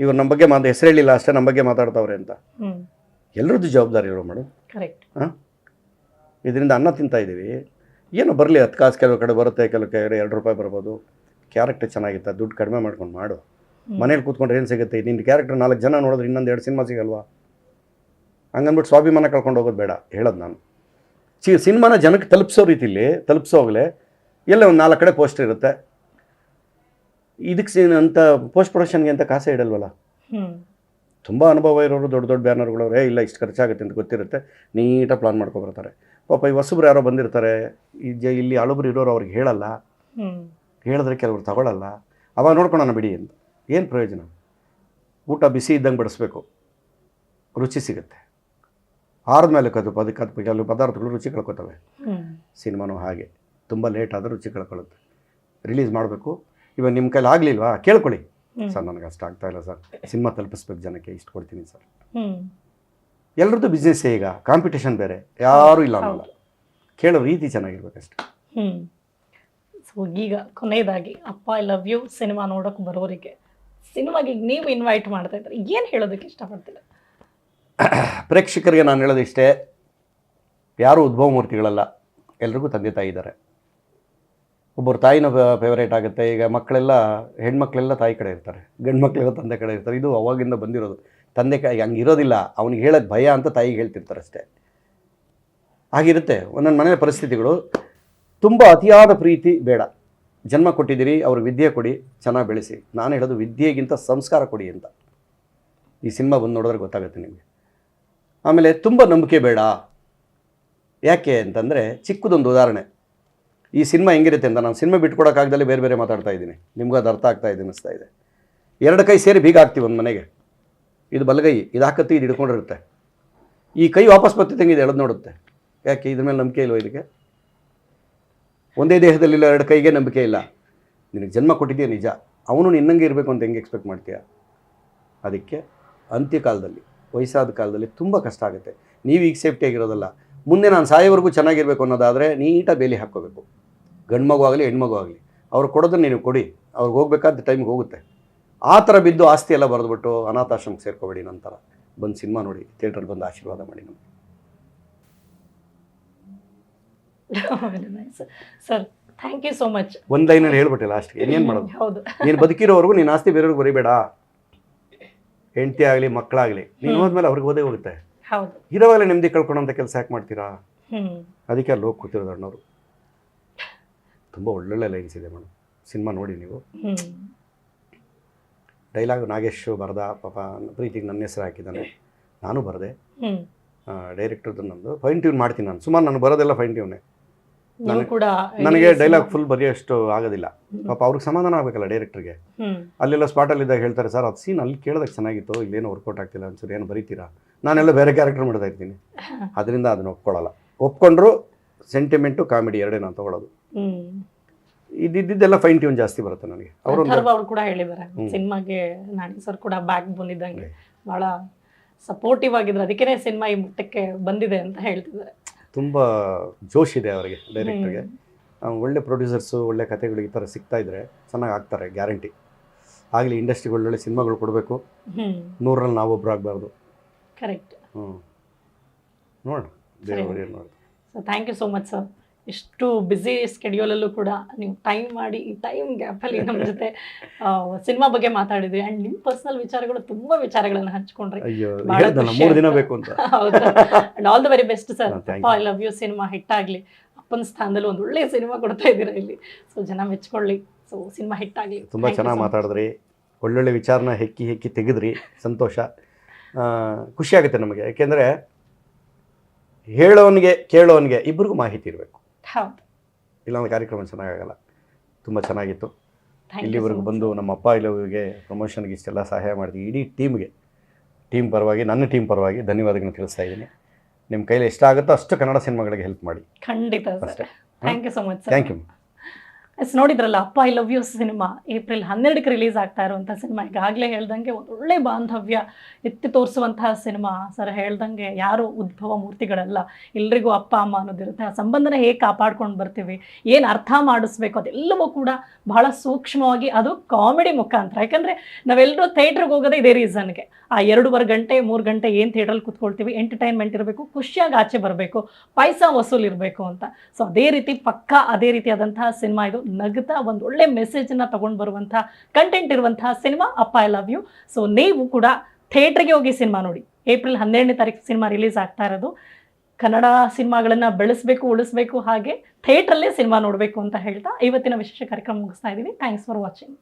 ಇವ್ರು ನಮ್ಮ ಬಗ್ಗೆ ಮಾತು ಹೆಸರು ಹೇಳಿಲ್ಲ ಅಷ್ಟೇ ನಮ್ಮ ಬಗ್ಗೆ ಮಾತಾಡ್ತಾವ್ರೆ ಅಂತ. ಎಲ್ಲರದ್ದು ಜವಾಬ್ದಾರಿ ಇರೋ ಮೇಡಮ್? ಕರೆಕ್ಟ್ ಇದರಿಂದ ಅನ್ನ ತಿಂತಾ ಇದ್ದೀವಿ. ಏನೋ ಬರಲಿ ಹತ್ತು ಕಾಸು ಕೆಲವು ಕಡೆ ಬರುತ್ತೆ ಕೆಲವು ಕಡೆ ಎರಡು ರೂಪಾಯಿ ಬರ್ಬೋದು. ಕ್ಯಾರೆಕ್ಟರ್ ಚೆನ್ನಾಗಿತ್ತ ದುಡ್ಡು ಕಡಿಮೆ ಮಾಡ್ಕೊಂಡು ಮಾಡು. ಮನೇಲಿ ಕೂತ್ಕೊಂಡ್ರೆ ಏನು ಸಿಗುತ್ತೆ? ನಿನ್ನ ಕ್ಯಾರೆಕ್ಟರ್ ನಾಲ್ಕು ಜನ ನೋಡಿದ್ರೆ ಇನ್ನೊಂದು ಎರಡು ಸಿನಿಮಾ ಸಿಗಲ್ವಾ? ಹಂಗಂದ್ಬಿಟ್ಟು ಸ್ವಾಭಿಮಾನ ಕಳ್ಕೊಂಡು ಹೋಗೋದು ಬೇಡ ಹೇಳೋದು ನಾನು. ಚಿ ಸಿನಿಮಾನ ಜನಕ್ಕೆ ತಲುಪಿಸೋ ರೀತಿಲಿ ತಲುಪಿಸೋಗಲೇ ಎಲ್ಲ ಒಂದು ನಾಲ್ಕು ಕಡೆ ಪೋಸ್ಟರ್ ಇರುತ್ತೆ. ಇದಕ್ಕೆ ಸಿ ಅಂತ ಪೋಸ್ಟ್ ಪ್ರೊಡಕ್ಷನ್ಗೆ ಅಂತ ಕಾಸೆ ಇಡಲ್ವಲ್ಲ? ತುಂಬಾ ಅನುಭವ ಇರೋರು ದೊಡ್ಡ ದೊಡ್ಡ ಬ್ಯಾನರ್ಗಳು ಏ ಇಲ್ಲ ಇಷ್ಟು ಖರ್ಚಾಗುತ್ತೆ ಅಂತ ಗೊತ್ತಿರುತ್ತೆ. ನೀಟಾಗಿ ಪ್ಲಾನ್ ಮಾಡ್ಕೊಬರ್ತಾರೆ. ಪಾಪ ಈ ಹೊಸಬ್ರು ಯಾರೋ ಬಂದಿರ್ತಾರೆ ಈ ಜ ಇಲ್ಲಿ ಹಳಬ್ರು ಇರೋರು ಅವ್ರಿಗೆ ಹೇಳಲ್ಲ. ಹೇಳಿದ್ರೆ ಕೆಲವರು ತಗೊಳ್ಳಲ್ಲ ಅವಾಗ ನೋಡ್ಕೊಳೋಣ ಬಿಡಿ ಅಂತ. ಏನು ಪ್ರಯೋಜನ? ಊಟ ಬಿಸಿ ಇದ್ದಂಗೆ ಬಡಿಸ್ಬೇಕು. ರುಚಿ ಸಿಗುತ್ತೆ. ಮೇಲೆ ಕದು ಅದಕ್ಕೆ ಅದು ಕೆಲವು ಪದಾರ್ಥಗಳು ರುಚಿ ಕಳ್ಕೊತವೆ. ಸಿನಿಮಾನು ಹಾಗೆ. ತುಂಬ ಲೇಟ್ ಆದರೂ ರುಚಿ ಕಳ್ಕೊಳ್ಳುತ್ತೆ. ರಿಲೀಸ್ ಮಾಡಬೇಕು. ಇವಾಗ ನಿಮ್ಮ ಕೈಲಿ ಆಗಲಿಲ್ವಾ? ಕೇಳ್ಕೊಳ್ಳಿ. ಸರ್ ನನಗೆ ಅಷ್ಟು ಆಗ್ತಾ ಇಲ್ಲ ಸರ್. ಸಿನಿಮಾ ತಲುಪಿಸ್ಬೇಕು ಜನಕ್ಕೆ ಇಷ್ಟು ಕೊಡ್ತೀನಿ ಸರ್. ಎಲ್ಲರದ್ದು ಬಿಸ್ನೆಸ್ಸೇ ಈಗ? ಕಾಂಪಿಟೇಷನ್ ಬೇರೆ. ಯಾರೂ ಇಲ್ಲ ಅನ್ನೋಲ್ಲ. ಕೇಳೋ ರೀತಿ ಚೆನ್ನಾಗಿರ್ಬೇಕಷ್ಟೆ ಸೊ ಈಗ ಕೊನೆಯದಾಗಿ ಅಪ್ಪ ಐ ಲವ್ ಯು ಸಿನಿಮಾ ನೋಡೋಕೆ ಬರೋರಿಗೆ. ಸಿನಿಮಾಗೆ ನೀವು ಇನ್ವೈಟ್ ಮಾಡ್ತಾ ಇದ್ರೆ ಏನು ಹೇಳೋದಕ್ಕೆ ಇಷ್ಟಪಡ್ತೀರ? ಪ್ರೇಕ್ಷಕರಿಗೆ ನಾನು ಹೇಳೋದಿಷ್ಟೇ ಯಾರೂ ಉದ್ಭವ ಮೂರ್ತಿಗಳಲ್ಲ, ಎಲ್ರಿಗೂ ತಂದೆ ತಾಯಿ ಇದ್ದಾರೆ. ಒಬ್ಬರು ತಾಯಿನ ಫೇವರೇಟ್ ಆಗುತ್ತೆ, ಈಗ ಮಕ್ಕಳೆಲ್ಲ, ಹೆಣ್ಮಕ್ಳೆಲ್ಲ ತಾಯಿ ಕಡೆ ಇರ್ತಾರೆ ಗಂಡು ಮಕ್ಕಳೆಲ್ಲ ತಂದೆ ಕಡೆ ಇರ್ತಾರೆ, ಇದು ಅವಾಗಿಂದ ಬಂದಿರೋದು. ತಂದೆ ಕೈ ಹಂಗೆ ಇರೋದಿಲ್ಲ ಅವ್ನಿಗೆ ಹೇಳೋದು ಭಯ ಅಂತ ತಾಯಿಗೆ ಹೇಳ್ತಿರ್ತಾರೆ ಅಷ್ಟೇ. ಆಗಿರುತ್ತೆ ಒಂದೊಂದು ಮನೆಯ ಪರಿಸ್ಥಿತಿಗಳು, ತುಂಬ ಅತಿಯಾದ ಪ್ರೀತಿ ಬೇಡ. ಜನ್ಮ ಕೊಟ್ಟಿದ್ದೀರಿ ಅವ್ರಿಗೆ ವಿದ್ಯೆ ಕೊಡಿ, ಚೆನ್ನಾಗಿ ಬೆಳೆಸಿ. ನಾನು ಹೇಳೋದು ವಿದ್ಯೆಗಿಂತ ಸಂಸ್ಕಾರ ಕೊಡಿ ಅಂತ. ಈ ಸಿನಿಮಾ ಬಂದು ನೋಡಿದ್ರೆ ಗೊತ್ತಾಗುತ್ತೆ ನಿಮಗೆ. ಆಮೇಲೆ ತುಂಬ ನಂಬಿಕೆ ಬೇಡ. ಯಾಕೆ ಅಂತಂದರೆ ಚಿಕ್ಕದೊಂದು ಉದಾಹರಣೆ. ಈ ಸಿನಿಮಾ ಹೆಂಗಿರುತ್ತೆ ಅಂತ ನಾನು ಸಿನಿಮಾ ಬಿಟ್ಕೊಡೋಕ್ಕಾಗ್ದಲ್ಲೇ ಬೇರೆ ಬೇರೆ ಮಾತಾಡ್ತಾ ಇದ್ದೀನಿ. ನಿಮ್ಗೂ ಅದು ಅರ್ಥ ಆಗ್ತಾ ಇದೆ ಅನ್ನಿಸ್ತಾ ಇದೆ. ಎರಡು ಕೈ ಸೇರಿ ಬೀಗ ಹಾಕ್ತೀವಿ ಒಂದು ಮನೆಗೆ. ಇದು ಬಲಗೈ, ಇದು ಹಾಕತ್ತಿ, ಇದು ಹಿಡ್ಕೊಂಡಿರುತ್ತೆ. ಈ ಕೈ ವಾಪಸ್ ಬರ್ತಿದ್ದಂಗೆ ಇದು ಎಳೆದು ನೋಡುತ್ತೆ. ಯಾಕೆ? ಇದ್ರ ಮೇಲೆ ನಂಬಿಕೆ ಇಲ್ವ ಇದಕ್ಕೆ? ಒಂದೇ ದೇಹದಲ್ಲಿಲ್ಲ, ಎರಡು ಕೈಗೆ ನಂಬಿಕೆ ಇಲ್ಲ. ನಿನಗೆ ಜನ್ಮ ಕೊಟ್ಟಿದ್ದೀಯ ನಿಜ. ಅವನು ನಿನ್ನಂಗೆ ಇರಬೇಕು ಅಂತ ಹೆಂಗೆ ಎಕ್ಸ್ಪೆಕ್ಟ್ ಮಾಡ್ತೀಯ? ಅದಕ್ಕೆ ಅಂತ್ಯಕಾಲದಲ್ಲಿ ವಯಸ್ಸಾದ ಕಾಲದಲ್ಲಿ ತುಂಬ ಕಷ್ಟ ಆಗುತ್ತೆ. ನೀವು ಈಗ ಸೇಫ್ಟಿಯಾಗಿರೋದಲ್ಲ ಮುಂದೆ ನಾನು ಸಾಯೋವರೆಗೂ ಚೆನ್ನಾಗಿರಬೇಕು ಅನ್ನೋದಾದರೆ ನೀಟಾಗಿ ಬೇಲಿ ಹಾಕ್ಕೋಬೇಕು. ಗಂಡು ಮಗು ಆಗಲಿ ಹೆಣ್ಮಗು ಆಗಲಿ. ಅವ್ರು ಕೊಡೋದನ್ನು ನೀವು ಕೊಡಿ. ಅವ್ರಿಗೆ ಹೋಗ್ಬೇಕಾದ ಟೈಮ್ಗೆ ಹೋಗುತ್ತೆ. ಆ ಥರ ಬಿದ್ದು ಆಸ್ತಿ ಎಲ್ಲ ಬರೆದ್ಬಿಟ್ಟು ಅನಾಥಾಶ್ರಮಕ್ಕೆ ಸೇರ್ಕೋಬೇಡಿ ನಂತರ. ಬಂದು ಸಿನಿಮಾ ನೋಡಿ ಥಿಯೇಟ್ರಲ್ಲಿ ಬಂದು ಆಶೀರ್ವಾದ ಮಾಡಿ ನಮಗೆ. Sir thank you so much ಒಂದು ಲೈನಲ್ಲಿ ಹೇಳ್ಬಿಟ್ಟೆ ಲಾಸ್ಟ್ಗೆ ಇನ್ನೇನು ಮಾಡೋದು? ಹೌದು. ನೀನು ಬದುಕಿರೋವರೆಗೂ ನೀನು ಆಸ್ತಿ ಬೇರೆಯವ್ರಿಗೆ ಬರೀಬೇಡ. ಹೆಂಡತಿ ಆಗಲಿ ಮಕ್ಕಳಾಗಲಿ ನೀನು ಹೋದ್ಮೇಲೆ ಅವ್ರಿಗೆ ಓದೇ ಹೋಗುತ್ತೆ. ಹೌದು. ಇರೋವಾಗಲೇ ನೆಮ್ಮದಿ ಕಳ್ಕೊಳೋಂಥ ಕೆಲಸ ಯಾಕೆ ಮಾಡ್ತೀರಾ? ಹ್ಮ್. ಅದಕ್ಕೆ ಅಲ್ಲಿ ಹೋಗಿ ಕೂತಿರೋದು ಅಣ್ಣವರು. ತುಂಬ ಒಳ್ಳೊಳ್ಳೆ ಲೈನ್ಸ್ ಇದೆ ಮೇಡಮ್. ಸಿನಿಮಾ ನೋಡಿ ನೀವು. ಹ್ಮ್. ಡೈಲಾಗ್ ನಾಗೇಶ್ ಬರೆದ ಪಾಪ ಪ್ರೀತಿಗೆ ನನ್ನ ಹೆಸರು ಹಾಕಿದ್ದಾನೆ. ನಾನು ಬರದೆ. ಹ್ಮ್. ಡೈರೆಕ್ಟರ್ದು ನಂದು ಫೈನ್ ಟ್ಯೂನ್ ಮಾಡ್ತೀನಿ ನಾನು. ಸುಮಾರು ನಾನು ಬರೋದೆಲ್ಲ ಫೈನ್ ಟ್ಯೂನೇ ನನಗೆ- ಡೈಲಾಗ್ ಫುಲ್ ಬರೆಯೋಷ್ಟು ಆಗೋದಿಲ್ಲ. ಪಾಪ ಅವ್ರಿಗೆ ಸಮಾಧಾನ ಆಗಬೇಕಲ್ಲ ಡೈರೆಕ್ಟ್ರಿಗೆ ಅಲ್ಲೆಲ್ಲ ಸ್ಪಾಟಲ್ಲಿದ್ದಾಗ ಹೇಳ್ತಾರೆ ಸರ್ ಅದು ಸೀನ್ ಅಲ್ಲಿ ಕೇಳಿದಾಗ ಚೆನ್ನಾಗಿತ್ತು ಇಲ್ಲೇನು ವರ್ಕೌಟ್ ಆಗ್ತಿಲ್ಲ ಅನ್ಸರಿ ಏನು ಬರೀತೀರಾ? ನಾನೆಲ್ಲ ಬೇರೆ ಕ್ಯಾರೆಕ್ಟರ್ ಮಾಡ್ತಾ ಇರ್ತೀನಿ. ಅದರಿಂದ ಅದನ್ನ ಒಪ್ಕೊಳ್ಳಲ್ಲ. ಒಪ್ಕೊಂಡ್ರು ಸೆಂಟಿಮೆಂಟು ಕಾಮಿಡಿ ಎರಡೇ ನಾನು ತಗೊಳ್ಳೋದು. ಇದ್ದಿದ್ದೆಲ್ಲ ಫೈನ್ ಟ್ಯೂನ್ ಜಾಸ್ತಿ ಬರುತ್ತೆ ನನಗೆ. ಅವರು ಕೂಡ ಹೇಳಿದ್ದಾರೆ. ಸಿನಿಮಾಗೆ ನಾನು ಸರ್ ಕೂಡ ಬ್ಯಾಕ್ ಬಂದಿದ್ದಂಗೆ ಇದ್ದಂಗೆ ಬಹಳ ಸಪೋರ್ಟಿವ್ ಆಗಿದ್ರು. ಅದಕ್ಕೆ ಸಿನಿಮಾ ಈ ಮಟ್ಟಕ್ಕೆ ಬಂದಿದೆ ಅಂತ ಹೇಳ್ತಿದ್ದಾರೆ. ತುಂಬ ಜೋಶ್ ಇದೆ ಅವರಿಗೆ ಡೈರೆಕ್ಟರ್ಗೆ ಒಳ್ಳೆ ಪ್ರೊಡ್ಯೂಸರ್ಸು ಒಳ್ಳೆ ಕಥೆಗಳು ಈ ಥರ ಸಿಗ್ತಾ ಇದ್ರೆ ಚೆನ್ನಾಗಿ ಆಗ್ತಾರೆ ಗ್ಯಾರಂಟಿ ಆಗಲಿ ಇಂಡಸ್ಟ್ರಿಗೆ ಒಳ್ಳೊಳ್ಳೆ ಸಿನಿಮಾಗಳು ಕೊಡಬೇಕು. ನೂರರಲ್ಲಿ ನೂರಲ್ಲಿ ನಾವೊಬ್ರು ಆಗಬಾರ್ದು. ಕರೆಕ್ಟ್ ಹ್ಞೂ ನೋಡೋಣ. Thank you so much sir ಇಷ್ಟು ಬ್ಯುಸಿ ಸ್ಕೆಡ್ಯೂಲಲ್ಲೂ ಕೂಡ ನೀವು ಟೈಮ್ ಮಾಡಿ ಈ ಟೈಮ್ ಗ್ಯಾಪಲ್ಲಿ ನಮ್ಮ ಜೊತೆ ಸಿನಿಮಾ ಬಗ್ಗೆ ಮಾತಾಡಿದ್ರಿ. ಆ್ಯಂಡ್ ನಿಮ್ಮ ಪರ್ಸನಲ್ ವಿಚಾರಗಳು ತುಂಬ ವಿಚಾರಗಳನ್ನು ಹಂಚ್ಕೊಂಡ್ರಿ. ಅಯ್ಯೋ ಬಹಳ ಹೇಳ್ದಲ್ಲ ಮೂರು ದಿನ ಬೇಕು ಅಂತ. ಹೌದು. And all the very best sir I love you cinema hit ಆಗಲಿ. ಅಪ್ಪನ ಸ್ಥಾನದಲ್ಲಿ ಒಂದು ಒಳ್ಳೆ ಸಿನಿಮಾ ಕೊಡ್ತಾ ಇದ್ದೀರಾ ಇಲ್ಲಿ. ಸೊ ಜನ ಮೆಚ್ಕೊಳ್ಳಿ. ಸೊ ಸಿನಿಮಾ ಹಿಟ್ ಆಗಲಿ. ತುಂಬ ಚೆನ್ನಾಗಿ ಮಾತಾಡಿದ್ರಿ. ಒಳ್ಳೊಳ್ಳೆ ವಿಚಾರನ ಹೆಕ್ಕಿ ಹೆಕ್ಕಿ ತೆಗೆದ್ರಿ. ಸಂತೋಷ. ಆ, ಖುಷಿ ಆಗುತ್ತೆ ನಮಗೆ. ಯಾಕೆಂದರೆ ಹೇಳೋನಿಗೆ ಕೇಳೋನಿಗೆ ಇಬ್ಬರಿಗೂ ಮಾಹಿತಿ ಇರಬೇಕು. ಇಲ್ಲಾಂದ್ರೆ ಕಾರ್ಯಕ್ರಮ ಚೆನ್ನಾಗಾಗಲ್ಲ. ತುಂಬ ಚೆನ್ನಾಗಿತ್ತು. ಇಲ್ಲಿವರೆಗೂ ಬಂದು ನಮ್ಮ ಅಪ್ಪ ಇಲ್ಲವಿಗೆ ಪ್ರಮೋಷನ್ಗೆ ಇಷ್ಟೆಲ್ಲ ಸಹಾಯ ಮಾಡಿದ್ವಿ. ಇಡೀ ಟೀಮ್ಗೆ ಟೀಮ್ ಪರವಾಗಿ ನನ್ನ ಟೀಮ್ ಪರವಾಗಿ ಧನ್ಯವಾದಗಳನ್ನ ತಿಳಿಸ್ತಾ ಇದ್ದೀನಿ. ನಿಮ್ಮ ಕೈಲಿ ಎಷ್ಟಾಗುತ್ತೋ ಅಷ್ಟು ಕನ್ನಡ ಸಿನಿಮಾಗಳಿಗೆ ಹೆಲ್ಪ್ ಮಾಡಿ. ಖಂಡಿತ ಸರ್. ಅಷ್ಟೇ. Thank you so much thank you yes, ನೋಡಿದ್ರಲ್ಲ, Appa I love you cinema. April ಹನ್ನೆರಡಕ್ಕೆ ರಿಲೀಸ್ ಆಗ್ತಾ ಇರುವಂಥ ಸಿನಿಮಾ. ಈಗಾಗಲೇ ಹೇಳ್ದಂಗೆ ಒಂದು ಒಳ್ಳೆ ಬಾಂಧವ್ಯ ಎತ್ತಿ ತೋರಿಸುವಂತಹ ಸಿನಿಮಾ. ಸರ್ ಹೇಳ್ದಂಗೆ ಯಾರು ಉದ್ಭವ ಮೂರ್ತಿಗಳಲ್ಲ. ಎಲ್ರಿಗೂ ಅಪ್ಪ, ಅಮ್ಮ ಅನ್ನೋದಿರುತ್ತೆ. ಆ ಸಂಬಂಧನ ಹೇಗೆ ಕಾಪಾಡ್ಕೊಂಡು ಬರ್ತೀವಿ? ಏನು ಅರ್ಥ ಮಾಡಿಸ್ಬೇಕು? ಅದೆಲ್ಲವೂ ಕೂಡ ಬಹಳ ಸೂಕ್ಷ್ಮವಾಗಿ ಅದು ಕಾಮಿಡಿ ಮುಖಾಂತರ. ಯಾಕಂದರೆ ನಾವೆಲ್ಲರೂ ಥಿಯೇಟ್ರಿಗೆ ಹೋಗೋದೇ ಇದೇ ರೀಸನ್ಗೆ ಆ ಎರಡೂವರೆ ಗಂಟೆ, ಮೂರು ಗಂಟೆ ಏನು ಥಿಯೇಟ್ರಲ್ಲಿ ಕುತ್ಕೊಳ್ತೀವಿ? ಎಂಟರ್ಟೈನ್ಮೆಂಟ್ ಇರಬೇಕು, ಖುಷಿಯಾಗಿ ಆಚೆ ಬರಬೇಕು ಪೈಸಾ ವಸೂಲ್ ಇರಬೇಕು ಅಂತ. ಸೊ ಅದೇ ರೀತಿ ಪಕ್ಕಾ, ಅದೇ ರೀತಿಯಾದಂತಹ ಸಿನಿಮಾ ಇದು. ನಗ್ತಾ ಒಂದು ಒಳ್ಳೆ ಮೆಸೇಜನ್ನು ತಗೊಂಡು ಬರುವಂತಹ ಕಂಟೆಂಟ್ ಇರುವಂತಹ ಸಿನಿಮಾ ಅಪ್ಪ ಐ ಲವ್ ಯು ಸೊ ನೀವು ಕೂಡ ಥಿಯೇಟ್ರಿಗೆ ಹೋಗಿ ಸಿನಿಮಾ ನೋಡಿ. ಏಪ್ರಿಲ್ ಹನ್ನೆರಡನೇ ತಾರೀಕು ಸಿನಿಮಾ ರಿಲೀಸ್ ಆಗ್ತಾ ಇರೋದು. ಕನ್ನಡ ಸಿನಿಮಾಗಳನ್ನ ಬೆಳೆಸಬೇಕು, ಉಳಿಸ್ಬೇಕು ಹಾಗೆ ಥಿಯೇಟ್ರಲ್ಲೇ ಸಿನಿಮಾ ನೋಡಬೇಕು ಅಂತ ಹೇಳ್ತಾ ಇವತ್ತಿನ ವಿಶೇಷ ಕಾರ್ಯಕ್ರಮ ಮುಗಿಸ್ತಾ ಇದ್ದೀವಿ ಥ್ಯಾಂಕ್ಸ್ ಫಾರ್ ವಾಚಿಂಗ್